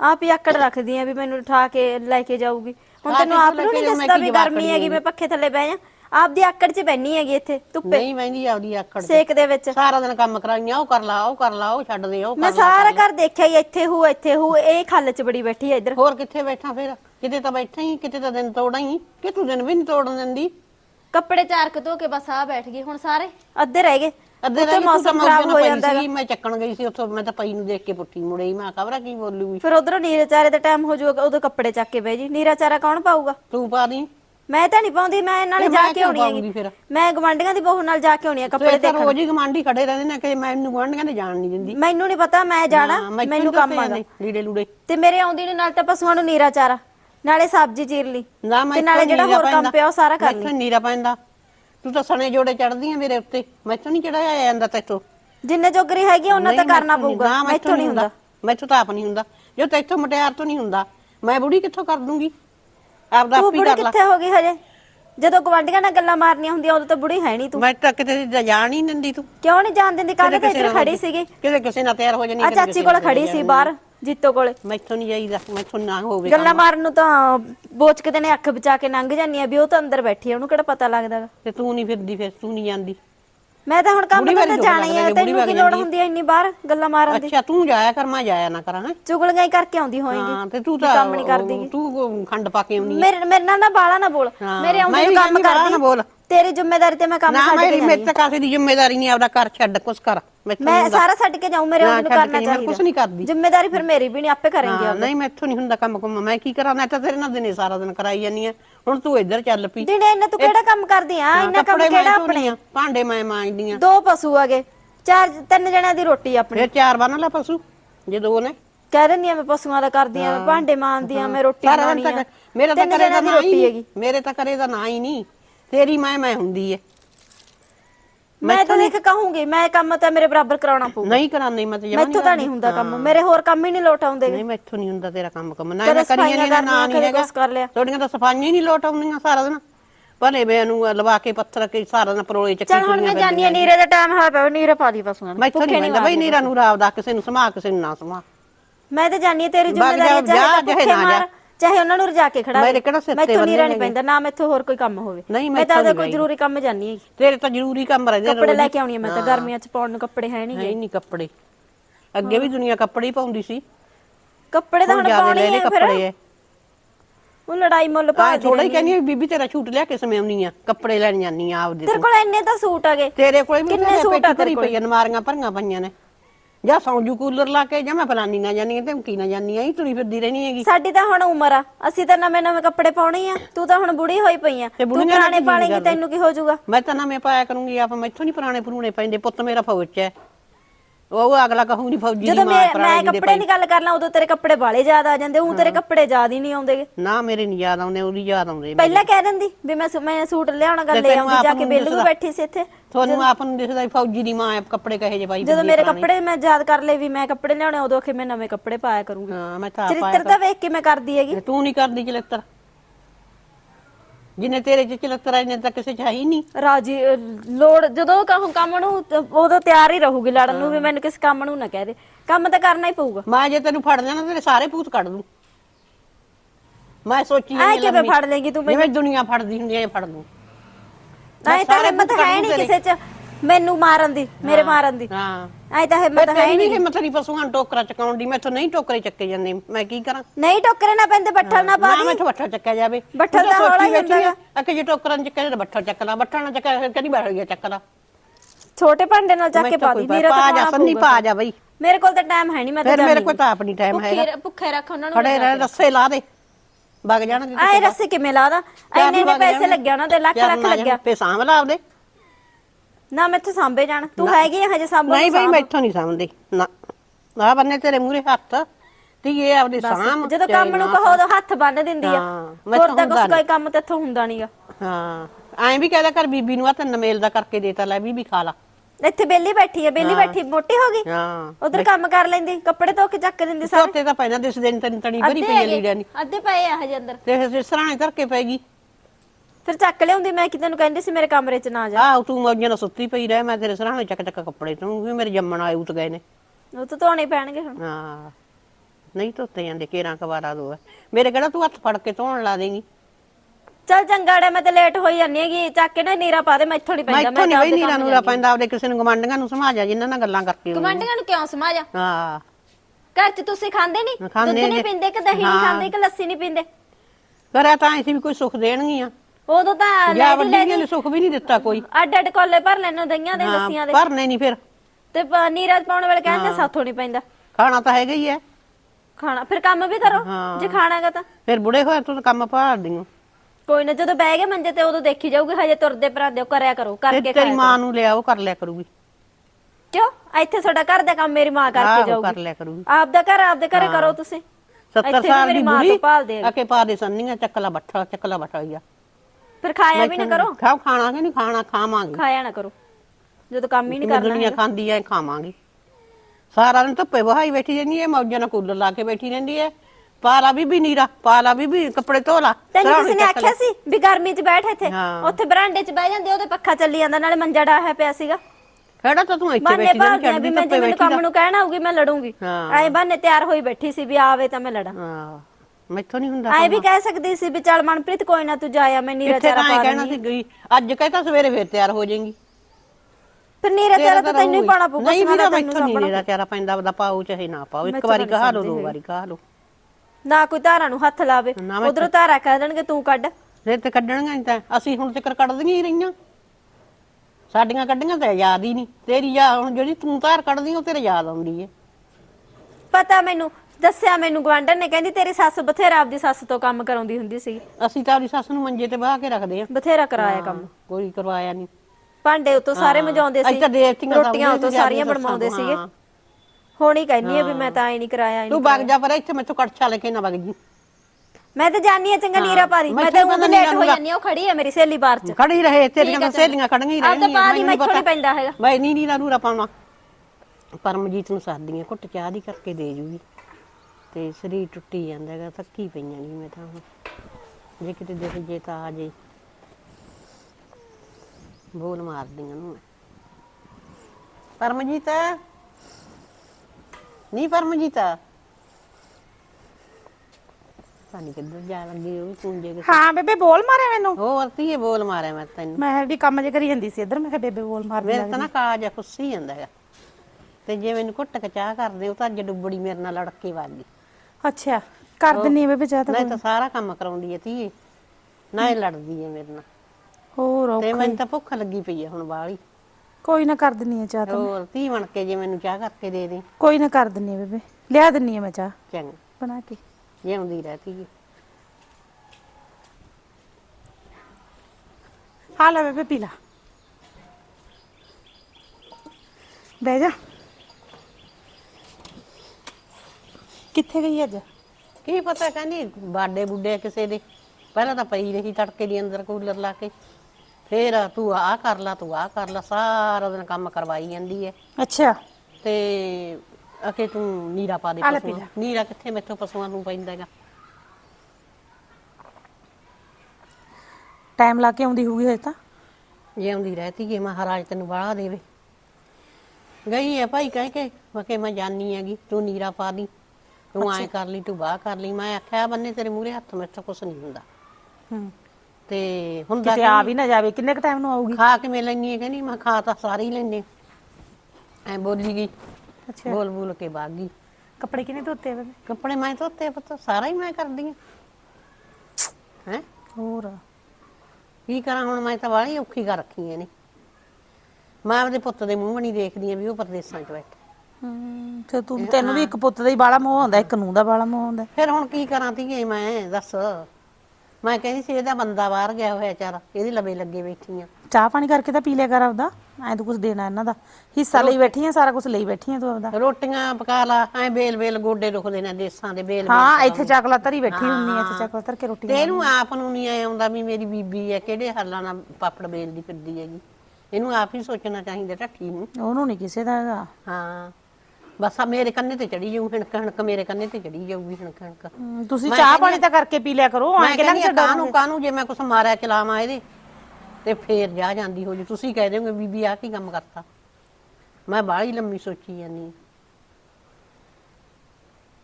ਆਪ ਹੀ ਆਕੜ ਰੱਖਦੀ ਆ ਵੀ ਮੈਨੂੰ ਉਠਾ ਕੇ ਲੈ ਕੇ ਜਾਊਗੀ। ਹੁਣ ਤੈਨੂੰ ਆਪ ਨੂੰ ਨਹੀਂ ਦੱਸਦਾ ਵੀ ਗਰਮੀ ਹੈਗੀ ਮੈਂ ਪੱਖੇ ਥੱਲੇ ਬਹਿ ਜਾ। ਆਪਦੀ ਆਕੜ 'ਚ ਬੈਣੀ ਹੈਗੀ ਇੱਥੇ ਧੁੱਪੇ। ਨਹੀਂ ਮਹਿੰਦੀ ਆਪਦੀ ਆਕੜ ਤੇ। ਸੇਕ ਦੇ ਵਿੱਚ। ਸਾਰਾ ਦਿਨ ਕੰਮ ਕਰਾਈਆਂ ਉਹ ਕਰ ਲਾ ਉਹ ਕਰ ਲਾ ਉਹ ਛੱਡ ਦੇ ਉਹ ਮੈਂ ਕਰ ਲਾ। ਸਾਰਾ ਘਰ ਦੇਖਿਆ ਹੀ ਇੱਥੇ ਹੂ ਇੱਥੇ ਹੂ ਇਹ ਖੱਲ 'ਚ ਬੜੀ ਬੈਠੀ ਆ ਇੱਧਰ। ਹੋਰ ਕਿੱਥੇ ਬੈਠਾ ਫਿਰ? ਕਿਤੇ ਤਾਂ ਬੈਠਾ ਹੀ ਕਿਤੇ ਤਾਂ ਦਿਨ ਤੋੜਾਂ ਹੀ। ਕਿ ਤੂੰ ਦਿਨ ਵੀ ਨਹੀਂ ਤੋੜਨ ਦਿੰਦੀ? ਕੱਪੜੇ ਚਾਰ ਕੇ ਧੋ ਕੇ ਬਸ ਆ ਬੈਠ ਗਈ ਹੁਣ ਸਾਰੇ? ਅੱਧੇ ਰਹਿ ਗਏ। ਅੱਧੇ ਰਹਿ ਗਏ, ਤੂੰ ਤਾਂ ਮੌਸਮ ਖਰਾਬ ਹੋ ਜਾਂਦਾ ਸੀ ਮੈਂ ਚੱਕਣ ਗਈ ਸੀ ਉੱਥੋਂ ਮੈਂ ਤਾਂ ਪਈ ਨੂੰ ਦੇਖ ਕੇ ਪੁੱਠੀ ਮੁੜਈ ਮੈਂ ਖਬਰਾਂ ਕੀ ਬੋਲੂਗੀ। ਫਿਰ ਉਧਰੋਂ ਨੀਰੇ ਚਾਰੇ ਦਾ ਟਾਈਮ ਹੋ ਜਾਊਗਾ ਉਦੋਂ ਕੱਪੜੇ ਚੱਕ ਕੇ ਬਹਿ ਜੀ। ਨੀਰਾ ਚਾਰਾ ਕੌਣ ਪਾਊਗਾ? ਤੂੰ ਪਾ ਦੀ। ਮੈਂ ਤਾਂ ਨਹੀਂ ਪਾਉਂਦੀ ਮੈਂ ਨਾਲੇ ਤੇ ਜਾ ਮੈਂ ਕੇ ਆਉਣੀ ਹੈਗੀ? ਮੈਂ ਗਵਾਂਢੀਆਂ ਦੀ ਬਹੂ ਨਾਲ ਜਾ ਕੇ ਆਉਣੀ ਆ ਕੱਪੜੇ ਤੇ ਰੋਜ਼ ਹੀ ਗਮਾਂਡੀ ਖੜੇ ਰਹਿੰਦੇ ਨੇ ਕਿ ਮੈਨੂੰ ਗੁਆਂਢੀਆਂ ਨੇ ਜਾਣ ਨਹੀਂ ਦਿੰਦੀ। ਮੈਨੂੰ ਨਹੀਂ ਪਤਾ ਮੈਂ ਜਾਣਾ ਹਾਂ, ਮੈਨੂੰ ਕੰਮ ਆਦਾ ਜਾਂਦੇ, ਲੀੜੇ ਲੂੜੇ? ਤੇ ਮੇਰੇ ਆਉਂਦੀ ਨੇ ਨਾਲ ਤਾਂ ਪਸ਼ੂਆਂ ਨੂੰ ਨੀਰਾ ਚਾਰਾ ਨਾਲੇ ਸਬਜ਼ੀ ਚੀਰ ਲਈ। ਮੈਂ ਤੇ ਨਾਲੇ ਜਿਹੜਾ ਹੋਰ ਕੰਮ ਪਿਆ ਉਹ ਸਾਰਾ ਕਰ ਲਈ। ਨੀਰਾ ਪੈਂਦਾ। ਤੂੰ ਤਾਂ ਸਣੇ ਜੋੜੇ ਚੜਦੀ ਆ ਮੇਰੇ ਉੱਤੇ। ਮੈਥੋਂ ਨਹੀਂ ਚੜਾਇਆ ਜਾਂਦਾ ਤੈਥੋਂ। ਜਿੰਨੇ ਜੋਗਰੀ ਹੈਗੀ ਉਹਨਾਂ ਤਾਂ ਕਰਨਾ ਪਊਗਾ। ਮੈਥੋਂ ਨਹੀਂ ਹੁੰਦਾ। ਮੈਥੋਂ ਤਾਂ ਆਪ ਨਹੀਂ ਹੁੰਦਾ। ਜੋ ਤੈਥੋਂ ਮਟਿਆਰ ਤੋਂ ਨਹੀਂ ਹੁੰਦਾ। ਮੈਂ ਬੁੜੀ ਕਿੱਥੋਂ ਕਰ ਦੂੰਗੀ? ਆਪਦਾ ਤੂੰ ਆਪ ਬੁੜੀ ਕਰ ਲਾ। ਕਿੱਥੇ ਹੋ ਗਈ ਹਜੇ? ਜਦੋਂ ਗਵਾਂਢੀਆਂ ਨਾਲ ਗੱਲਾਂ ਮਾਰਨੀਆਂ ਹੁੰਦੀਆਂ ਉਦੋਂ ਤਾਂ ਬੁੜੀ ਹੈ ਨਹੀਂ ਤੂੰ। ਮੈਂ ਤਾਂ ਕਿਤੇ ਦੀ ਜਾਣ ਹੀ ਨਹੀਂ ਦਿੰਦੀ ਤੂੰ। ਕਿਉਂ ਨਹੀਂ ਜਾਣ ਦਿੰਦੀ? ਕੱਲ ਤੇ ਇੱਧਰ ਨਾਲ ਖੜੀ ਸੀਗੀ। ਕਿਤੇ ਕਿਸੇ ਨਾਲ ਤਿਆਰ ਹੋ ਜਾਣੀ ਆ ਚਾਚੀ ਕੋਲ ਖੜੀ ਸੀ ਬਾਹਰ ਜੀਤੋ ਕੋਲੇ। ਮੈਥੋਂ ਨਹੀਂ ਜਾਈਦਾ ਮੈਥੋਂ ਨਾ ਹੋਵੇ ਗੱਲਾਂ ਮਾਰਨ ਨੂੰ ਤਾਂ ਬੋਚ ਕੇ ਨੇ ਅੱਖ ਬਚਾ ਕੇ ਲੰਘ ਜਾਂਦੀ ਆ ਵੀ ਉਹ ਤਾਂ ਅੰਦਰ ਬੈਠੀ ਆ ਉਹਨੂੰ ਕਿਹੜਾ ਪਤਾ ਲੱਗਦਾ ਗਾ। ਤੇ ਤੂੰ ਨਹੀਂ ਫਿਰਦੀ ਫਿਰ ਤੂੰ ਨਹੀਂ ਜਾਂਦੀ। ਮੈਂ ਤਾਂ ਹੁਣ ਕੰਮ ਬੁੜੀ ਤੇ ਵਾਲੀ ਤਾਂ ਜਾਣਾ ਹੀ ਜੇ ਤੈਨੂੰ ਕੀ ਲੋੜ ਹੁੰਦੀ ਆ ਇੰਨੀ ਬਾਹਰ ਗੱਲਾਂ ਮਾਰਨ ਦੀ? ਅੱਛਾ ਤੂੰ ਜਾਇਆ ਕਰ ਮੈਂ ਜਾਇਆ ਨਾ ਕਰਾਂ ਹੈਂ। ਚੁਗਲੀਆਂ ਹੀ ਕਰਕੇ ਆਉਂਦੀ ਹੋਏਗੀ। ਹਾਂ ਤੇ ਤੂੰ ਤਾਂ ਕੰਮ ਨਹੀਂ ਕਰਦੀ। ਤੂੰ ਖੰਡ ਪਾ ਕੇ ਆਉਣੀ ਮੇਰੇ ਮੇਰੇ ਨਾਲ ਨਾ ਬਾਲਾ ਨਾ ਬੋਲ। ਹਾਂ, ਮੇਰੇ ਆਉਂਦੇ ਕੰਮ ਕਰਦੀ। ਨਾ ਬੋਲ। ਤੇਰੀ ਜ਼ਿੰਮੇਵਾਰੀ ਤੇ ਮੈਂ ਕੰਮ ਨਾ ਛੱਡ ਕੇ ਮੇਰੀ ਮੇਰੇ ਤਾਂ ਕਾਸੇ ਦੀ ਜ਼ਿੰਮੇਵਾਰੀ ਨਹੀਂ ਆਪਦਾ ਘਰ ਛੱਡ ਕੁਛ ਕਰ ਮੈਥੋਂ ਮੈਂ ਹੁੰਦਾ। ਸਾਰਾ ਛੱਡ ਕੇ ਜਾਉਂ ਮੇਰੇ ਨਾ, ਆਉਂਦੇ ਨੂੰ ਛੱਡ ਕਰਨਾ ਕੇ ਮੈਂ ਚਾਹੀਦਾ। ਕੁਛ ਨਹੀਂ ਕਰਦੀ। ਜ਼ਿੰਮੇਵਾਰੀ ਫਿਰ ਮੇਰੀ ਵੀ ਨਹੀਂ ਆਪੇ ਕਰਾਂਗੇ ਹਾਂ, ਨਹੀਂ ਮੈਥੋਂ ਨਹੀਂ ਹੁੰਦਾ ਕੰਮ ਕੁਮ। ਮੈਂ ਕੀ ਕਰਾਂ ਮੈਂ ਤਾਂ ਤੇਰੇ ਨਾਲ ਦਿਨੇ ਸਾਰਾ ਦਿਨ ਕਰਾਈ ਜਾਨੀ ਆ ਹੁਣ ਤੂੰ ਇੱਧਰ ਚੱਲ ਪਈ। ਦਿਨੇ ਇਹਨਾਂ ਤੂੰ ਕਿਹੜਾ ਕੰਮ ਕਰਦੀ ਆ? ਹਾਂ, ਇੰਨਾ ਕੰਮ ਕੱਪੜੇ ਮੈਂ ਕਿਹੜਾ ਧੋਨੀ ਆਪਣੇ? ਆ, ਭਾਂਡੇ ਮੈਂ ਮਾਂਜਦੀ ਆ। ਦੋ ਪਸ਼ੂ ਆਗੇ ਚਾਰ ਤਿੰਨ ਜਣਿਆਂ ਦੀ ਰੋਟੀ ਆਪਣੀ। ਫਿਰ ਚਾਰ ਬਣ ਲੈ ਪਸ਼ੂ ਜੇ ਦੋ ਨੇ। ਕਹਿ ਦਿੰਦੀ ਆ ਮੈਂ ਪਸ਼ੂਆਂ ਦਾ ਕਰਦੀ ਆ ਮੈਂ ਭਾਂਡੇ ਮਾਂਜਦੀ ਆ ਮੈਂ ਰੋਟੀ ਸਾਰਾ ਦਿਨ ਬਣਾਉਣੀ ਆ ਤਾਂ ਮੇਰਾ ਤਾਂ ਤਿੰਨ ਕਰੇ ਦਾ ਜਣਿਆਂ ਦੀ ਨਾ ਹੀ ਰੋਟੀ ਹੈਗੀ। ਮੇਰੇ ਤਾਂ ਕਰੇ ਦਾ ਨਾ ਹੀ ਨਹੀਂ। ਤੇਰੀ ਮੈਂ ਮੈਂ ਹੁੰਦੀ ਏ। ਮੈਂ ਤਾਂ ਦੇਖ ਕਹੂੰਗੀ ਮੈਂ ਕੰਮ ਤਾਂ ਮੇਰੇ ਬਰਾਬਰ ਕਰਾਉਣਾ ਪਊ ਨਹੀਂ ਕਰਾਂਦੀ ਮੈਂ ਤੇ ਜਮਾਂ ਮੈਥੋਂ ਤਾਂ ਨਹੀਂ ਹੁੰਦਾ ਕੰਮ ਮੇਰੇ ਹੋਰ ਕੰਮ ਹੀ ਨਹੀਂ ਲੋਟ ਆਉਂਦੇ। ਨਹੀਂ ਮੈਥੋਂ ਨਹੀਂ ਹੁੰਦਾ ਤੇਰਾ ਕੰਮ ਕੰਮ। ਨਾ ਕਦੇ ਨਹੀਂ ਨਾ ਨਹੀਂ ਹੈਗਾ। ਕਰ ਲਿਆ। ਤੁਹਾਡੀਆਂ ਤਾਂ ਸਫਾਈਆਂ ਹੀ ਨਹੀਂ ਲੋਟ ਆਉਂਦੀਆਂ ਸਾਰਾ ਦਿਨ। ਭਲੇ ਵੇ ਨੂੰ ਲਵਾ ਕੇ ਪੱਥਰ ਕੇ ਸਾਰਾ ਦਿਨ ਪਰੋਲੇ ਚੱਕੀ ਚਲ ਹੁਣ ਮੈਂ ਜਾਨੀ ਆ ਨੀਰੇ ਦਾ ਟਾਈਮ ਹੋਇਆ ਪਿਆ ਨੀਰੇ ਪਾ ਦੀ ਪਸ਼ੂਆਂ ਨੂੰ ਮੈਥੋਂ ਨਹੀਂ ਹੁੰਦਾ। ਬਈ ਨੀਰਾ ਨੂਰਾ ਆਪਦਾ ਕਿਸੇ ਨੂੰ ਸਮਾ ਕਿਸੇ ਨੂੰ ਨਾ ਸਮਾ। ਮੈਂ ਤਾਂ ਜਾਨੀ ਆ ਤੇਰੀ ਜ਼ਿੰਮੇਵਾਰੀ ਜਾ, ਚਾਹੇ ਜਾ, ਚਾਹੇ ਨਾ ਮਾਰ ਚਾਹੇ ਉਹਨਾਂ ਨੂੰ ਰਜਾ ਕੇ ਖੜਾ ਮੇਰੇ ਕਿਹੜਾ ਸਿਰ ਤੇ ਨੀਰਾ ਬੰਨ੍ਹੇ ਨਹੀਂ ਪੈਂਦਾ ਨਾ ਮੈਥੋਂ ਹੋਰ ਕੋਈ ਕੰਮ ਹੋਵੇ। ਨਹੀਂ, ਮੈਂ ਤਾਂ ਨੀ ਕੋਈ। ਜ਼ਰੂਰੀ ਕੰਮ ਜਾਨੀ ਹੈਗੀ। ਤੇਰੇ ਤਾਂ ਜ਼ਰੂਰੀ ਕੰਮ ਰਹਿੰਦੇ ਕੱਪੜੇ ਲੈ ਕੇ ਆਉਣੀ ਮੈਂ ਤਾਂ ਗਰਮੀਆਂ 'ਚ ਪਾਉਣ ਨੂੰ ਕੱਪੜੇ ਹੈ ਨਹੀਂ ਨਹੀਂ ਕੱਪੜੇ। ਅੱਗੇ ਵੀ ਦੁਨੀਆ ਕੱਪੜੇ ਹੀ ਪਾਉਂਦੀ ਸੀ। ਕੱਪੜੇ ਤਾਂ ਹੁਣ ਪਾਉਣੇ ਆ ਫਿਰ। ਉਹ ਲੜਾਈ ਮੁੱਲ ਪਾ ਆ ਥੋੜਾ ਹੀ ਕਹਿੰਦੀ ਬੀਬੀ ਤੇਰਾ ਛੂਟ ਲਿਆ ਕੇ ਸਮੇਉਣੀ ਆ। ਕੱਪੜੇ ਲੈਣ ਜਾਨੀ ਆ ਆਪਦੇ ਤੇਰੇ ਕੋਲ ਇੰਨੇ ਤਾਂ ਸੂਟ ਆ ਗਏ ਤੇਰੇ ਕੋਲੇ ਵੀ ਕਿੰਨੇ ਸੂਟ ਆ ਸੂਟ ਭਰੀ ਪਈ ਅਨਮਾਰੀਆਂ ਭਰੀਆਂ ਪਈਆਂ ਨੇ। ਜਾਂ ਸੌਂਜੂ ਕੂਲਰ ਲਾ ਕੇ ਜਾਂ ਮੈਂ ਫਲਾਨੀ ਨਾ ਜਾਨੀ ਆ ਧਮਕੀ ਨਾ ਜਾਨੀ ਆ ਹੀ ਤੁਰੀ ਫਿਰਦੀ ਰਹਿਣੀ ਹੈਗੀ। ਸਾਡੀ ਤਾਂ ਹੁਣ ਉਮਰ ਆ। ਅਸੀਂ ਤਾਂ ਨਵੇਂ ਨਵੇਂ ਕੱਪੜੇ ਪਾਉਣੇ ਆ। ਤੂੰ ਤਾਂ ਹੁਣ ਬੁੜੀ ਹੋਈ ਪਈ ਆ। ਤੇ ਤੂੰ ਬੁੜੀਆਂ ਨਾਲ ਪੁਰਾਣੇ ਕੀ ਪਾਲੇਂਗੀ ਕਰਦੀ? ਤੈਨੂੰ ਕੀ ਹੋ ਜਾਊਗਾ ਮੈਂ ਤਾਂ ਨਾ ਮੈਂ ਪਾਇਆ ਕਰੂੰਗੀ ਆਪ ਮੈਥੋਂ ਨਹੀਂ ਪੁਰਾਣੇ ਪੁਰਾਣੇ ਪੈਂਦੇ ਪੁੱਤ ਮੇਰਾ ਫੌਜ ਚ ਹੈ। ਉਹ ਅਗਲਾ ਕਹੂੰਗੀ ਫੌਜੀ ਦੀ ਜਦੋਂ ਮਾਂ ਮੈਂ ਦੇ ਕੱਪੜੇ ਦੀ ਗੱਲ ਕਰ ਲਾਂ ਉਦੋਂ ਤੇਰੇ ਕੱਪੜੇ ਬਾਲੇ ਜ਼ਿਆਦਾ ਆ ਜਾਂਦੇ ਉਹ ਤੇਰੇ ਕੱਪੜੇ ਜ਼ਿਆਦਾ ਹੀ ਨਹੀਂ ਆਉਂਦੇ ਨਾ ਮੇਰੇ ਨਹੀਂ ਯਾਦ ਆਉਂਦੇ ਉਹਦੀ ਯਾਦ ਆਉਂਦੇ ਪਹਿਲਾਂ ਕਹਿ ਦਿੰਦੀ ਵੀ ਮੈਂ ਸੂ- ਮੈਂ ਸੂਟ ਲਿਆਉਣਾ ਗੱਲ ਲੈ ਆਉਂਦੀ ਜਾ ਕੇ ਬੇਲੂ। ਬੈਠੀ ਸੀ ਇੱਥੇ। ਤੁਹਾਨੂੰ ਆਪ ਨੂੰ ਦਿਸਦਾ ਵੀ ਫੌਜੀ ਦੀ ਮਾਂ ਹੈ, ਕੱਪੜੇ ਕਹੇ ਜੇ ਪਾਈ ਜਦੋਂ ਮੇਰੇ। ਕੱਪੜੇ ਮੈਂ ਯਾਦ ਕਰ ਲਏ ਵੀ ਮੈਂ ਕੱਪੜੇ ਲਿਆਉਣੇ ਉਦੋਂ ਆਖੇ ਮੈਂ ਨਵੇਂ ਕੱਪੜੇ ਪਾਇਆ ਕਰੂੰਗੀ। ਹਾਂ ਮੈਂ ਤਾਂ ਆਪ ਚਰਿੱਤਰ ਤਾਂ ਵੇਖ ਕੇ ਮੈਂ ਕਰਦੀ ਹੈਗੀ। ਤੂੰ ਨਹੀਂ ਕਰਦੀ ਚਲੱਤਰ ਜਿੰਨੇ ਤੇਰੇ ਚ ਚਲੱਤਰ ਨੇ ਤਾਂ ਕਿਸੇ ਚ ਹੈ ਹੀ ਨਹੀਂ। ਰਾਜੀ ਅਹ, ਲੋੜ ਜਦੋਂ ਕਹੂੰ ਕੰਮ ਨੂੰ ਤਾਂ ਉਦੋਂ ਤਿਆਰ ਹੀ ਰਹੂਗੀ ਲੜਨ ਨੂੰ ਵੀ ਮੈਨੂੰ ਕਿਸ ਕੰਮ ਨੂੰ ਨਾ ਕਹਿ ਦੇ। ਕੰਮ ਤਾਂ ਕਰਨਾ ਹੀ ਪਊਗਾ। ਮੈਂ ਜੇ ਤੈਨੂੰ ਫੜ ਲੈਣਾ ਤੇਰੇ ਸਾਰੇ ਭੂਤ ਕੱਢ ਦੂੰ। ਮੈਂ ਸੋਚੀ ਐ ਜਾਂਦੀ ਕਿਵੇਂ। ਫੜ ਲੇਗੀ ਤੂੰ ਜਿਵੇਂ ਦੁਨੀਆ ਫੜਦੀ ਹੁੰਦੀ ਐ ਫੜ ਦੂੰ ਐ ਤਾਂ ਹਿੰਮਤ ਹੈ ਨਹੀਂ ਕਿਸੇ ਚ। ਮੈਨੂੰ ਮਾਰਨ ਦੀ ਮੇਰੇ ਮਾਰਨ ਦੀ। ਹਾਂ। ਐ ਤਾਂ ਹਿੰਮਤ ਹੈ ਤੇਰੀ ਨਹੀਂ। ਹਿੰਮਤ ਨਹੀਂ ਪਸ਼ੂਆਂ ਨੂੰ ਟੋਕਰਾ ਚਕਾਉਣ ਦੀ ਮੈਥੋਂ ਨਹੀਂ ਟੋਕਰੇ ਚੱਕੇ ਜਾਂਦੇ। ਮੈਂ ਕੀ ਕਰਾਂ? ਨਹੀਂ ਟੋਕਰੇ ਨਾ ਪੈਂਦੇ ਬੱਠਲ ਨਾ ਪਾ ਨਾ ਦੀ। ਮੈਥੋਂ ਬੱਠਾ ਚੱਕਿਆ ਜਾਵੇ। ਬੱਠਲ ਤੂੰ ਹੌਲਾ ਹੀ ਹੁੰਦਾ ਆ, ਆ ਕਿ ਜੇ ਟੋਕਰਾਂ ਚ ਚੱਕਿਆ ਤਾਂ ਬੱਠਾ ਚੱਕ ਲਾ। ਬੱਠਾ ਨਾ ਚੱਕਿਆ ਫਿਰ ਕਦੀ ਬੈਠ ਗਿਆ ਚੱਕ ਲਾ? ਛੋਟੇ ਭਾਂਡੇ ਨਾਲ ਚੱਕ ਕੇ ਪਾ ਦੀ ਨੀਰਾ ਪਾ ਜਾ ਸੰਨੀ। ਪਾ ਜਾ ਬਈ। ਮੇਰੇ ਕੋਲ ਤਾਂ ਟਾਈਮ ਹੈ ਨਹੀਂ ਮੈਂ ਤਾਂ ਫਿਰ ਮੇਰੇ ਕੋਲ ਤਾਂ ਆਪਣੀ ਟਾਈਮ ਹੈਗਾ। ਭੁੱਖੇ ਭੁੱਖੇ ਰੱਖ ਉਹਨਾਂ ਨੂੰ ਖੜੇ ਰਹਿ ਰੱਸੇ ਲਾ ਦੇ। ਵਗ ਜਾਣਗੇ ਆਏ ਰਸੇ ਕਿਵੇਂ ਲਾਦਾ ਐਨੇ ਨੇ ਪੈਸੇ ਲੱਗੇ ਉਹਨਾਂ ਦੇ ਲੱਖ ਲੱਖ ਲੱਗਿਆ। ਫੇ ਸਾਂਭ ਲਾ ਆਪਦੇ ਨਾ ਮੈਥੋਂ ਸਾਂਭੇ ਜਾਣ। ਤੂੰ ਹੈਗੀ ਆ ਹਜੇ ਸਾਂਭੋ ਨਹੀਂ ਬਈ ਮੈਥੋਂ ਨਹੀਂ ਸਾਂਭਦੇ। ਨਾ। ਆ ਬੰਨੇ ਤੇਰੇ ਮੂਰੇ ਹੱਥ। ਧੀਏ ਆਪਦੇ ਸਾਂਭ ਜਦੋਂ ਕੰਮ ਨੂੰ ਕਹੋ ਉਦੋਂ ਹੱਥ ਬੰਨ ਦਿੰਦੀ ਆ। ਹੋਰ ਤਾਂ ਤਾਂ ਕੁਛ ਕੋਈ ਕੰਮ ਤੇਥੋਂ ਹੁੰਦਾ ਨਹੀਂਗਾ ਹਾਂ। ਐਂ ਵੀ ਕਹਦਾ ਕਰ ਬੀਬੀ ਨੂੰ ਆ ਤਿੰਨ ਮੇਲ ਦਾ ਕਰਕੇ ਦੇਤਾ ਲੈ ਬੀਬੀ ਖਾ ਲਾ। ਇੱਥੇ ਬੇਲੀ ਬੈਠੀ ਆ ਬੇਲੀ ਬੈਠੀ ਮੋਟੀ ਹੋ ਗਈ? ਹਾਂ। ਉਧਰ ਕੰਮ ਕਰ ਲੈਂਦੀ ਕੱਪੜੇ ਧੋ ਕੇ ਚੱਕ ਦਿੰਦੀ ਸਾਰੇ। ਸੋਤੇ ਤਾਂ ਪੈਣਾ ਦਿਸ ਦਿਨ ਤਨ ਤਣੀ ਭਰੀ ਪਈ ਲੀੜਿਆਂ ਦੀ। ਅੱਧੇ ਪਏ ਆ ਹਜੇ ਅੰਦਰ। ਤੇ ਫਿਰ ਸਰਾਣੇ ਧਰ ਕੇ ਪੈਗੀ ਫਿਰ ਚੱਕ ਲਿਆਉਂਦੀ ਮੈਂ ਕਿ ਤੈਨੂੰ ਕਹਿੰਦੀ ਸੀ ਮੇਰੇ ਕਮਰੇ 'ਚ ਨਾ ਜਾ। ਆਹ ਤੂੰ ਮੌਜਾਂ ਨਾਲ ਸੁੱਤੀ ਪਈ ਰਹਿ ਮੈਂ ਤੇਰੇ ਸਰਾਣੇ ਚੱਕ ਚੱਕ ਕੱਪੜੇ ਤੂੰ ਵੀ ਮੇਰੇ ਜੰਮਣ ਆਏ ਉਤ ਗਏ ਨੇ। ਉਹ ਤਾਂ ਧੋਣੇ ਪੈਣਗੇ ਹੁਣ। ਹਾਂ ਨਹੀਂ ਧੋਤੇ ਜਾਂਦੇ ਕੇਰਾਂ ਕਵਾਰਾ ਦੋ ਮੇਰੇ ਕਿਹੜਾ ਤੂੰ ਹੱਥ ਫੜ ਕੇ ਧੋਣ ਲਾ ਦੇਂਗੀ? ਚੱਲ ਚੰਗਾੜੇ ਮੈਂ ਤੇ ਲੇਟ ਹੋਈ ਜਾਂਦੀ ਹੈਗੀ ਚੱਕ ਕੇ ਨਾ ਨੀਰਾ ਪਾ ਦੇ ਮੈਥੋਂ ਨਹੀਂ ਮੈਂ ਪੈਂਦਾ ਇੱਥੋਂ ਨਹੀਂ ਬਈ ਨੀਰਾ ਨੂਰਾ ਪੈਂਦਾ ਆਪਦੇ ਕਿਸੇ ਨੂੰ ਗਵਾਂਢੀਆਂ ਨੂੰ ਸਮਾਜਾ ਜਿਨ੍ਹਾਂ ਨਾਲ ਗੱਲਾਂ ਕਰਕੇ ਆਉਂਦੀ। ਕਮਾਂਡੀਆਂ ਨੂੰ ਕਿਉਂ ਸਮਾਜਾ ਹਾਂ। ਘਰ 'ਚ ਤੁਸੀਂ ਖਾਂਦੇ ਨਹੀਂ ਖਾਂਦੇ ਦੁੱਧ ਨਹੀਂ ਨੇ। ਪੀਂਦੇ ਕਿ ਦਹੀਂ ਨਹੀਂ ਹਾਂ। ਖਾਂਦੇ ਕਿ ਲੱਸੀ ਨਹੀਂ ਪੀਂਦੇ? ਕਰਿਆ ਤਾਂ ਐਸੀ ਵੀ ਕੋਈ ਸੁੱਖ ਦੇਣਗੀਆਂ। ਉਦੋਂ ਤਾਂ ਲੈ ਦੀ ਲੈ ਨੇ ਦੀ ਸੁੱਖ ਵੀ ਨਹੀਂ ਦਿੱਤਾ ਕੋਈ। ਅੱਡ ਅੱਡ ਕੋਲੇ ਭਰ ਲੈਣੋਂ ਦਈਆਂ ਦੇ ਹਾਂ, ਲੱਸੀਆਂ ਦੇ। ਭਰਨੇ ਨਹੀਂ ਫਿਰ। ਤੇ ਪ- ਨੀਰਾ ਪਾਉਣ ਵੇਲੇ ਕਹਿੰਦੇ ਸਾਥੋਂ ਨਹੀਂ ਪੈਂਦਾ। ਖਾਣਾ ਤਾਂ ਹੈਗਾ ਹੀ ਹੈ। ਖਾਣਾ ਫਿਰ ਕੰਮ ਵੀ ਕਰੋ ਹਾਂ। ਜੇ ਖਾਣਾਗਾ ਤਾਂ। ਫਿਰ ਬੁੜੇ ਹੋਏ ਤੂੰ ਤਾਂ ਕੰਮ ਭਾਲਦੀ ਹੋ ਕੋਈ ਨਾ ਜਦੋਂ ਬਹਿ ਗਏ ਮੰਜੇ ਤੇ ਉਦੋਂ ਦੇਖੀ ਜਾਊਗੀ ਹਜੇ ਤੁਰਦੇ ਪਰਾਂਦੇ ਕਰਿਆ ਕਰੋ ਤੇ ਕਰਕੇ ਤੇਰੀ ਖਾਇਆ ਮਾਂ ਨੂੰ ਲਿਆ ਉਹ ਕਰ ਲਿਆ ਕਰੂਗੀ। ਕਿਉਂ? ਇੱਥੇ ਤੁਹਾਡਾ ਘਰ ਦਾ ਕੰਮ ਮੇਰੀ ਮਾਂ ਕਰਕੇ ਆਹੋ, ਜਾਊਗੀ ਕਰ ਲਿਆ ਕਰੂਗੀ। ਆਪਦਾ ਘਰ ਆਪਦੇ ਘਰੇ ਕਰੋ ਤੁਸੀਂ। 70 ਇੱਥੇ ਵੀ ਸਾਲ ਮੇਰੀ ਦੀ ਮਾਂ ਬੁੜੀ ਤੋਂ ਭਾਲਦੇ ਹੈਗੇ। ਅਕੇ ਪਾ ਦੇ ਸੰਨੀਆਂ ਚੱਕਲਾ ਬੱਠਾ ਚੱਕਲਾ ਬੱਠਾ ਗਿਆ ਫਿਰ ਖਾਇਆ ਵੀ ਨਾ ਕਰੋ। ਖਾਓ ਖਾਣਾ ਕਿ ਨਹੀਂ? ਖਾਣਾ ਖਾਵਾਂਗੇ। ਖਾਇਆ ਨਾ ਕਰੋ। ਜਦੋਂ ਕੰਮ ਹੀ ਨਹੀਂ ਕਰਨਾ ਦੁਨੀਆ ਖਾਂਦੀ ਐ ਖਾਵਾਂਗੇ। ਸਾਰਾ ਦਿਨ ਧੁੱਪੇ ਬਹਾਈ ਬੈਠੀ ਰਹਿੰਦੀ ਐ ਮੌਜਾਂ ਨਾਲ ਕੂਲਰ ਲਾ ਕੇ ਬੈਠੀ ਰਹਿੰਦੀ ਐ। ਪਾਲਾ ਵੀ ਵੀ ਨੀਰਾ ਪਾਲਾ ਵੀ ਵੀ ਕੱਪੜੇ ਧੋ ਲਾ ਤੈਨੂੰ ਕਿਸੇ ਨੇ। ਆਖਿਆ ਸੀ ਵੀ ਗਰਮੀ 'ਚ ਬੈਠ ਇੱਥੇ? ਹਾਂ। ਉੱਥੇ ਬਰਾਂਡੇ 'ਚ ਬਹਿ ਜਾਂਦੇ ਉਹਦੇ ਪੱਖਾ ਚੱਲੀ ਜਾਂਦਾ ਨਾਲੇ ਮੰਜਾ ਡਾਹਿਆ ਪਿਆ ਸੀਗਾ। ਕਿਹੜਾ ਤਾਂ ਤੂੰ ਇੱਥੇ ਬਾਨੇ ਬੈਠੀ ਰਹਿੰਦੀ ਵੀ ਮੈਂ ਧੁੱਪੇ ਜੇ ਮੈਨੂੰ ਬੈਠੀ ਕੰਮ ਨੂੰ ਕਹਿਣਾ ਹੋਊਗੀ ਮੈਂ ਲੜੂੰਗੀ। ਹਾਂ। ਐ ਬਾਨੇ ਤਿਆਰ ਹੋਈ ਬੈਠੀ ਸੀ ਵੀ ਆਵੇ ਤਾਂ ਮੈਂ ਲੜਾਂ। ਹਾਂ। ਮੈਥੋਂ ਨਹੀਂ ਹੁੰਦਾ ਐ ਵੀ ਕਹਿ ਸਕਦੀ ਸੀ ਵੀ ਚੱਲ ਮਨਪ੍ਰੀਤ ਕੋਈ ਨਾ ਤੂੰ ਜਾਇਆ ਮੈਂ ਨੀਰਾ ਚਾਰਾ ਤਾਂ ਪਾ ਐ ਕਹਿਣਾ ਸੀ ਗਈ। ਅੱਜ ਕਹਿਤਾ ਸਵੇਰੇ ਫੇਰ ਤਿਆਰ ਹੋ ਜਾਏਗੀ। ਫਿਰ ਨੀਰਾ ਚਾਰਾ ਤਾਂ ਤੈਨੂੰ ਹੀ ਪਾਣਾ ਪਊਗਾ ਨਹੀਂ ਸਾਰਾ ਵੀਰਾ ਤੈਨੂੰ ਮੈਥੋਂ ਨਹੀਂ ਸਾਂਭਣਾ ਨੀਰਾ ਚਾਰਾ ਪੈਂਦਾ ਉਹਦਾ ਪਾਉ ਚਾਹੇ ਨਾ ਪਾਓ ਇੱਕ ਵਾਰੀ ਤਾਂ ਕਹਾ ਲਓ ਦੋ ਵਾਰੀ ਕਹਾ ਲਓ। ਨਾ ਕੋਈ ਧਾਰਾਂ ਨੂੰ ਹੱਥ ਲਾਵੇ ਨਾ ਮੈਂ ਉਧਰੋਂ ਧਾਰਾ ਕਹਿ ਦੇਣਗੇ ਤੂੰ ਕੱਢ। ਫਿਰ ਤੇ ਕੱਢਣੀਆਂ ਹੀ ਤਾਂ ਅਸੀਂ ਹੁਣ ਤੱਕ ਕੱਢਦੀਆਂ ਹੀ ਰਹੀਆਂ। ਸਾਡੀਆਂ ਕੱਢੀਆਂ ਤਾਂ ਯਾਦ ਹੀ ਨਹੀਂ। ਤੇਰੀ ਯਾਦ ਹੁਣ ਜਿਹੜੀ ਤੂੰ ਧਾਰ ਕੱਢਦੀ ਉਹ ਤੇਰੇ ਯਾਦ ਆਉਂਦੀ ਹੈ ਪਤਾ ਮੈਨੂੰ ਦੱਸਿਆ ਮੈਨੂੰ ਗਵਾਂਢਣ ਨੇ ਕਹਿੰਦੀ ਤੇਰੀ ਸੱਸ ਬਥੇਰਾ ਆਪਦੀ ਸੱਸ ਤੋਂ ਕੰਮ ਕਰਾਉਂਦੀ ਹੁੰਦੀ ਸੀ। ਅਸੀਂ ਤਾਂ ਆਪਣੀ ਸੱਸ ਨੂੰ ਮੰਜੇ ਤੇ ਬਾਹ ਕੇ ਰੱਖਦੇ ਆ ਬਥੇਰਾ ਕਰਾਇਆ ਕੰਮ। ਕੋਈ ਕਰਵਾਇਆ ਨਹੀਂ ਭਾਂਡੇ ਉਤੋਂ ਸਾਰੇ ਮਜਾਉਂਦੇ ਅਸੀਂ ਸੀ ਤਾਂ ਦੇਵਤੀਆਂ ਰੋਟੀਆਂ ਉਤੋਂ ਸਾਰੀਆਂ ਬਣਵਾਉਂਦੇ ਤੋਂ, ਸੀਗੇ। ਹੁਣ ਹੀ ਕਹਿੰਨੀ ਆ ਵੀ ਮੈਂ ਤਾਂ ਐ ਨਹੀਂ ਕਰਾਇਆ ਤੂੰ ਵਗ ਜਾ ਪਰ ਇੱਥੇ ਮੈਥੋਂ ਕੜਛਾ ਲੈ ਕੇ ਨਾ ਵਗ ਜੀ। ਮੈਂ ਤਾਂ ਜਾਣੀ ਆ ਚੰਗਾ ਨੀਰਾ ਪਾਰੀ ਮੈਂ ਤਾਂ ਤਾਂ ਉਹਦੇ ਨੀਰਾ ਲੇਟ ਹੋ ਜਾਂਦੀ ਆ ਉਹ ਖੜੀ ਆ ਮੇਰੀ ਸਹੇਲੀ ਬਾਹਰ ਚ। ਖੜੀ ਰਹੇ ਤੇਰੀਆਂ ਤਾਂ ਸਹੇਲੀਆਂ ਖੜੀਆਂ ਹੀ ਤਾਂ ਰਹਿਣਗੀਆਂ ਪਾ ਦੀ, ਮੈਨੂੰ ਮੈਥੋਂ ਪਤਾ। ਨੀ ਪੈਂਦਾ ਹੈਗਾ। ਮੈਂ ਨਹੀਂ ਨੀਰਾ ਨੂਰਾ ਪਾਉਣਾ ਪਰਮਜੀਤ ਨੂੰ ਸਾਦੀਆਂ ਘੁੱਟ ਚਾਹ ਦੀ ਕਰਕੇ ਦੇ ਜੂਗੀ। ਤੇ ਸਰੀਰ ਟੁੱਟੀ ਜਾਂਦਾ ਹੈਗਾ ਥੱਕੀ ਪਈਆਂ ਜੀ ਮੈਂ ਤਾਂ ਹੁਣ। ਜੇ ਕਿਤੇ ਦਿਖ ਜੇ ਤਾਂ ਆ ਜੇ। ਬੋਲ ਮਾਰਦੀਆਂ ਨੂੰ ਮੈਂ। ਪਰਮਜੀਤ? ਨਹੀਂ ਪਰਮਜੀਤ? ਸਾਨੀ ਕਿੱਧਰ ਜਾ ਲੱਗੀ ਉਹ ਪੁੰਜੇ ਕੇ ਹਾਂ ਬੇਬੇ ਬੋਲ ਮਾਰਿਆ ਮੈਨੂੰ। ਹੋਰ ਧੀਏ ਬੋਲ ਮਾਰਿਆ ਮੈਂ ਤੈਨੂੰ। ਮੈਂ ਵੀ ਕੰਮ ਜੇ ਕਰੀ ਜਾਂਦੀ ਸੀ ਇੱਧਰ ਮੈਂ ਕਿਹਾ ਬੇਬੇ ਬੋਲ ਮਾਰ ਮੇਰੇ ਤਾਂ ਨਾ ਕਾਜ ਖੁੱਸੀ ਜਾਂਦਾ ਹੈਗਾ। ਤੇ ਜੇ ਮੈਨੂੰ ਘੁੱਟ ਕੇ ਚਾਹ ਕਰਦੇ ਉਹ ਤਾਂ ਅੱਜ ਡੁੱਬੜੀ ਮੇਰੇ ਨਾਲ ਲੜ ਕੇ ਵਗ ਗਈ ਅੱਛਾ ਕਰ ਦਿੰਨੀ ਆ ਬੇਬੇ ਤਾਂ ਨਹੀਂ ਤਾਂ ਸਾਰਾ ਕੰਮ ਕਰਾਉਂਦੀ ਹੈ ਧੀਏ। ਨਾ ਇਹ ਲੜਦੀ ਹੈ ਮੇਰੇ ਨਾਲ। ਹੋਰ ਤੇ ਔਖਾ ਮੈਨੂੰ ਤਾਂ ਭੁੱਖ ਲੱਗੀ ਪਈ ਹੈ ਹੁਣ ਬਾਹਲੀ। ਕੋਈ ਨਾ ਕਰ ਦਿੰਨੀ ਆ ਚਾਹ ਤਾਂ ਹੋਰ ਧੀ ਬਣ ਕੇ ਜੇ ਮੈਨੂੰ ਚਾਹ ਕਰਕੇ ਦੇ ਦੇ। ਕੋਈ ਨਾ ਕਰ ਦਿੰਨੀ ਆ ਬੇਬੇ। ਲਿਆ ਦਿੰਨੀ ਆ ਮੈਂ ਚਾਹ। ਚੰਗਾ। ਬਣਾ ਕੇ। ਜਿਉਂਦੀ ਰਹਤੀ ਹੈ ਲੈ ਬੇਬੇ ਪੀ ਲਾ। ਬਹਿ ਜਾ। ਕਿੱਥੇ ਗਈ ਅੱਜ? ਕੀ ਪਤਾ ਕਹਿੰਦੀ ਬਾਡੇ ਬੁੱਡੇ ਕਿਸੇ ਦੇ। ਪਹਿਲਾਂ ਤਾਂ ਪਈ ਰਹੀ ਤੜਕੇ ਦੀ ਅੰਦਰ ਕੂਲਰ ਲਾ ਕੇ। ਫੇਰ ਤੂੰ ਆਹ ਕਰ ਲਾ ਤੂੰ ਆਹ ਕਰ ਲਾ ਸਾਰਾ ਦਿਨ ਕੰਮ ਕਰਵਾਈ ਜਾਂਦੀ ਹੈ ਅੱਛਾ। ਤੇ ਅਕੇ ਤੂੰ ਨੀਰਾ ਪਾ ਦੇ ਲੈ ਪਸ਼ੂਆਂ। ਨੀਰਾ ਕਿੱਥੇ ਮੈਥੋਂ ਪਸ਼ੂਆਂ ਨੂੰ ਪੈਂਦਾ ਹੈਗਾ। ਟਾਈਮ ਲਾ ਕੇ ਆਉਂਦੀ ਹੋਊਗੀ ਹਜੇ ਤਾਂ? ਜੇ ਆਉਂਦੀ ਰਹਤੀ ਹੈ ਮਹਾਰਾਜ ਤੈਨੂੰ ਬਾੜਾ ਦੇਵੇ। ਗਈ ਹੈ ਭਾਈ ਕਹਿ ਕੇ ਵਕੇ ਮੈਂ ਜਾਣੀ ਹੈਗੀ ਤੂੰ ਨੀਰਾ ਪਾ ਦੀ। ਤੂੰ ਐ ਕਰ ਲਈ ਤੂੰ ਬਾਹ ਕਰ ਲਈ। ਮੈਂ ਆਖਿਆ ਬੰਨੇ ਤੇਰੇ ਮੂਹਰੇ ਹੱਥ ਮੈਥੋਂ ਕੁਛ ਨਹੀਂ ਹੁੰਦਾ। ਹੂੰ। ਤੇ ਹੁੰਦਾ ਕਿਤੇ ਆ ਵੀ ਨਾ ਜਾਵੇ ਕਿੰਨੇ ਕ ਟਾਈਮ ਨੂੰ ਆਊਗੀ? ਖਾ ਕੇ ਮੈਂ ਲੈਣੀ ਹੈ ਕਹਿੰਦੀ ਮੈਂ ਖਾ ਤਾਂ ਸਾਰੇ ਹੀ ਲੈਣੇ ਐ ਬੋਲੀ ਗਈ। ਅੱਛਾ। ਬੋਲ ਬੋਲ ਕੇ ਬਾਗ ਗਈ। ਕੱਪੜੇ ਕਿਨੇ ਧੋਤੇ ਬੇਬੇ? ਕੱਪੜੇ ਮੈਂ ਧੋਤੇ ਪੁੱਤ ਸਾਰਾ ਹੀ ਮੈਂ ਕਰਦੀ ਹਾਂ। ਹੈ? ਹੋਰ? ਕੀ ਕਰਾਂ ਹੁਣ? ਮੈਂ ਤਾਂ ਵਾਲੀ ਔਖੀ ਕਰ ਰੱਖੀਆਂ ਨੇ ਮੈਂ ਆਪਦੇ ਪੁੱਤ ਦੇ ਮੂੰਹ ਨਹੀਂ ਦੇਖਦੀ ਆ ਵੀ ਉਹ ਪਰਦੇਸਾਂ 'ਚ ਬੈਠਾ। ਹੂੰ ਤੇ ਤੂੰ ਤੈਨੂੰ ਵੀ ਇੱਕ ਪੁੱਤ ਦਾ ਹੀ ਬਾਲਾ ਮੋਹ ਹੁੰਦਾ ਇੱਕ ਨੂੰ ਦਾ ਬਾਲਾ ਮੋਹ ਹੁੰਦਾ ਫਿਰ ਹੁਣ ਕੀ ਕਰਾਂ ਧੀਏ ਮੈਂ ਦੱਸ। ਮੈਂ ਕਹਿੰਦੀ ਸੀ ਇਹਦਾ ਬੰਦਾ ਬਾਹਰ ਗਿਆ ਹੋਇਆ ਚਾਰ ਇਹਦੀ ਲਵੇ ਲੱਗੇ ਬੈਠੀ ਆ। ਚਾਹ ਪਾਣੀ ਕਰਕੇ ਤਾਂ ਪੀ ਲਿਆ ਕਰ ਆਪਦਾ ਐ ਤੂੰ ਕੁਝ ਦੇਣਾ ਇਹਨਾਂ ਦਾ। ਹਿੱਸਾ ਲਈ ਬੈਠੀ ਆ ਸਾਰਾ ਕੁਝ ਲਈ ਬੈਠੀ ਆ ਤੂੰ ਆਪਦਾ। ਰੋਟੀਆਂ ਪਕਾ ਲਾ ਐ ਬੇਲ ਬੇਲ ਗੋਡੇ ਦੁਖਦੇ ਨੇ ਦੇਸਾਂ ਦੇ ਬੇਲ ਬੇਲ ਹਾਂ ਇੱਥੇ ਚੱਕਲਾ ਧਰੀ ਬੈਠੀ ਹੁੰਨੀ ਆ ਇੱਥੇ ਚੱਕਲਾ ਧਰ ਕੇ ਰੋਟੀ ਤੇ ਇਹਨੂੰ ਆਪ ਨੂੰ ਨਹੀਂ ਆਇਆ ਆਉਂਦਾ ਵੀ ਮੇਰੀ ਬੀਬੀ ਹੈ ਕਿਹੜੇ ਹਾਲਾਂ ਨਾਲ ਪਾਪੜ ਬੇਲਦੀ ਫਿਰਦੀ ਹੈਗੀ। ਇਹਨੂੰ ਆਪ ਹੀ ਸੋਚਣਾ ਚਾਹੀਦਾ ਢੱਠੀ ਨੂੰ। ਉਹਨੂੰ ਨਹੀਂ ਕਿਸੇ ਦਾ ਹੈਗਾ। ਹਾਂ। ਬਸ ਆ ਮੇਰੇ ਕੰਨੇ ਤੇ ਚੜੀ ਜਾਊ ਹਣਕ ਹਣਕ ਮੇਰੇ ਕੰਨੇ ਤੇ ਚੜੀ ਜਾਊਗੀ ਹਣਕ ਹਣਕ। ਹਮ, ਤੁਸੀਂ ਚਾਹ ਪਾਣੀ ਤਾਂ ਕਰਕੇ ਪੀ ਲਿਆ ਕਰੋ ਮੈਂ ਐਂ ਕਿ ਕਹਿੰਦੀ ਲੰਘ ਆ ਕਾਹਨੂੰ ਕਾਹਨੂੰ ਜੇ ਮੈਂ ਕੁਛ ਮਾਰਿਆ ਚਲਾਵਾਂ ਇਹਦੇ ਤੇ ਫੇਰ ਜਾ ਜਾਂਦੀ ਹੋ ਜੀ ਤੁਸੀਂ ਕਹਿ ਦਿਓਗੇ ਬੀਬੀ ਆ ਕੀ ਕੰਮ ਕਰਤਾ? ਮੈਂ ਬਾਹਲੀ ਲੰਮੀ ਸੋਚੀ ਜਾਂਦੀ।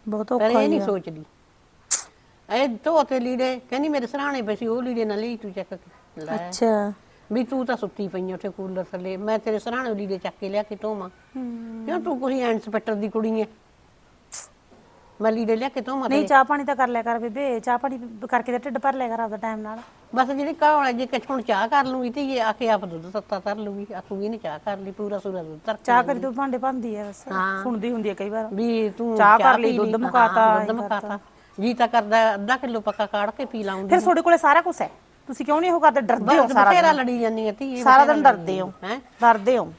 ਬਹੁਤ ਪਰ ਔਖਾ ਇਹ ਨਹੀਂ ਸੋਚਦੀ। ਇਹ ਧੋ ਤੇ ਲੀੜੇ ਕਹਿੰਦੀ ਮੇਰੇ ਸਰਾਣੇ ਪਏ ਸੀ ਉਹ ਲੀੜੇ ਨਾਲ ਲਈ ਤੂੰ ਚੱਕ ਕੇ। ਲੈ। ਅੱਛਾ। ਵੀ ਤੂੰ ਤਾਂ ਸੁੱਤੀ ਪਈ ਆਂ ਉੱਥੇ ਕੂਲਰ ਥੱਲੇ। ਮੈਂ ਤੇਰੇ ਸਰਾਣੇ ਲੀੜੇ ਚੱਕ ਕੇ ਲਿਆ ਕੇ ਧੋਵਾਂ। ਕਿਉਂ ਤੂੰ ਕੋਈ ਇੰਸਪੈਕਟਰ ਦੀ ਕੁੜੀ ਐ ਮੈਂ ਲੀੜੇ ਲਿਆ ਕੇ ਧੋਵਾਂ ਨਹੀਂ ਚਾਹ ਪਾਣੀ ਤਾਂ ਕਰ ਲਿਆ ਕਰ ਬੇਬੇ। ਚਾਹ ਪਾਣੀ ਕਰਕੇ ਤਾਂ ਢਿੱਡ ਭਰ ਲਿਆ ਕਰ ਆਪਦਾ ਟਾਈਮ ਨਾਲ। ਬਸ ਜਿਹੜੀ ਕਾਹਲਾ ਜੇ ਕਿ ਹੁਣ ਚਾਹ ਕਰ ਲੂੰਗੀ ਤੇ ਇਹ ਆ ਕੇ ਆਪ ਦੁੱਧ ਤੱਤਾ ਧਰ ਲੂੰਗੀ। ਆਖੂਗੀ ਨੇ ਚਾਹ ਕਰ ਲਈ ਪੂਰਾ ਸੂਰਾ ਦੁੱਧ ਕੇ ਚਾਹ ਕਰੀ ਤੂੰ ਭਾਂਡੇ ਭੰਦੀ ਆ ਬਸ। ਹਾਂ। ਸੁਣਦੀ ਹੁੰਦੀ ਆ ਕਈ ਵਾਰ। ਵੀ ਤੂੰ ਚਾਹ ਕਰ ਲਈ, ਪੀ ਦੁੱਧ ਹਾਂ, ਮੁਕਾਤਾ, ਦੁੱਧ ਇਹ ਮੁਕਾਤਾ। ਜੀ ਤਾਂ ਕਰਦਾ ਅੱਧਾ ਕਿਲੋ ਪੱਕਾ ਕਾੜ ਕੇ ਪੀ ਲਾਉਂਗੀ ਫਿਰ ਤੁਹਾਡੇ ਕੋਲੇ ਸਾਰਾ ਕੁਝ ਹੈ? ਤੁਸੀਂ ਕਿਉਂ ਨਹੀਂ ਉਹ ਕਰਦੇ? ਡਰਦੇ ਹੋ ਸਾਰਾ ਬਥੇਰਾ ਦਿਨ। ਲੜੀ ਜਾਂਦੀ ਹੈ ਧੀ ਸਾਰਾ ਦਿਨ ਡਰਦੇ ਹੋ। ਹੈ? ਡਰਦੇ ਹੋ।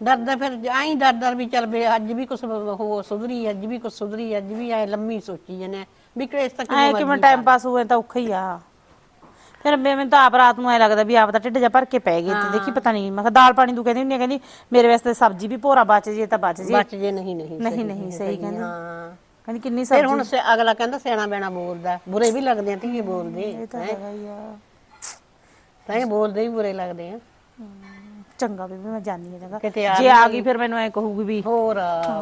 ਡਰਦਾ ਫਿਰ ਆਈ ਡਰ ਡਰ ਵੀ ਚੱਲ ਬੇ ਅੱਜ ਵੀ ਕੁਛ ਹੋ ਸੁਧਰੀ ਅੱਜ ਵੀ ਕੁਛ ਸੁਧਰੀ ਅੱਜ ਵੀ ਐ ਲੰਮੀ ਸੋਚੀ ਜਨੇ ਵੀ ਕ੍ਰੇਸ ਤੱਕ ਐ ਕਿਵੇਂ ਟਾਈਮ ਪਾਸ ਹੋਏ ਤਾਂ ਔਖਾ ਹੀ ਆ। ਫਿਰ ਮੈਂ- ਮੈਨੂੰ ਤਾਂ ਆਪ ਰਾਤ ਨੂੰ ਐ ਲੱਗਦਾ ਵੀ ਆਪ ਦਾ ਢਿੱਡ ਜਾ ਭਰ ਕੇ ਪੈ ਗਏ ਤੇ ਦੇਖੀ ਪਤਾ ਨਹੀਂ ਮੈਂ ਕਿਹਾ ਦਾਲ ਪਾਣੀ ਤੂੰ ਕਹਿੰਦੀ ਹੁੰਦੀ ਆ ਕਹਿੰਦੀ ਮੇਰੇ ਵਾਸਤੇ ਸਬਜ਼ੀ ਵੀ ਭੋਰਾ ਬਚ ਜੇ ਤਾਂ ਬਚ ਜੇ। ਬਚ ਜੇ ਨਹੀਂ ਨਹੀਂ ਨਹੀਂ ਨਹੀਂ ਸਹੀ ਕਹਿੰਦੀ ਹਾਂ। ਕਹਿੰਦੀ ਕਿੰਨੀ ਫਿਰ ਸਬਜ਼ੀ। ਹੁਣ ਸੇ- ਅਗਲਾ ਕਹਿੰਦਾ ਸਿਆਣਾ ਬੈਣਾ ਬੋਲਦਾ ਬੁਰੇ ਵੀ ਲੱਗਦੇ ਆ ਧੀਏ ਬੋਲਦੇ ਇਹ ਤਾਂ ਹੈਗਾ ਹੀ ਆ। ਤਾਂ ਇਹ ਬੋਲਦੇ ਵੀ ਬੁਰੇ ਲੱਗਦੇ ਆ। ਚੰਗਾ ਬੇਬੇ ਮੈਂ ਜਾਣੀ ਆ ਕਿਤੇ ਆ ਜੇ ਆ ਗਈ ਫਿਰ ਮੈਨੂੰ ਐ ਕਹੂਗੀ ਵੀ ਹੋਰ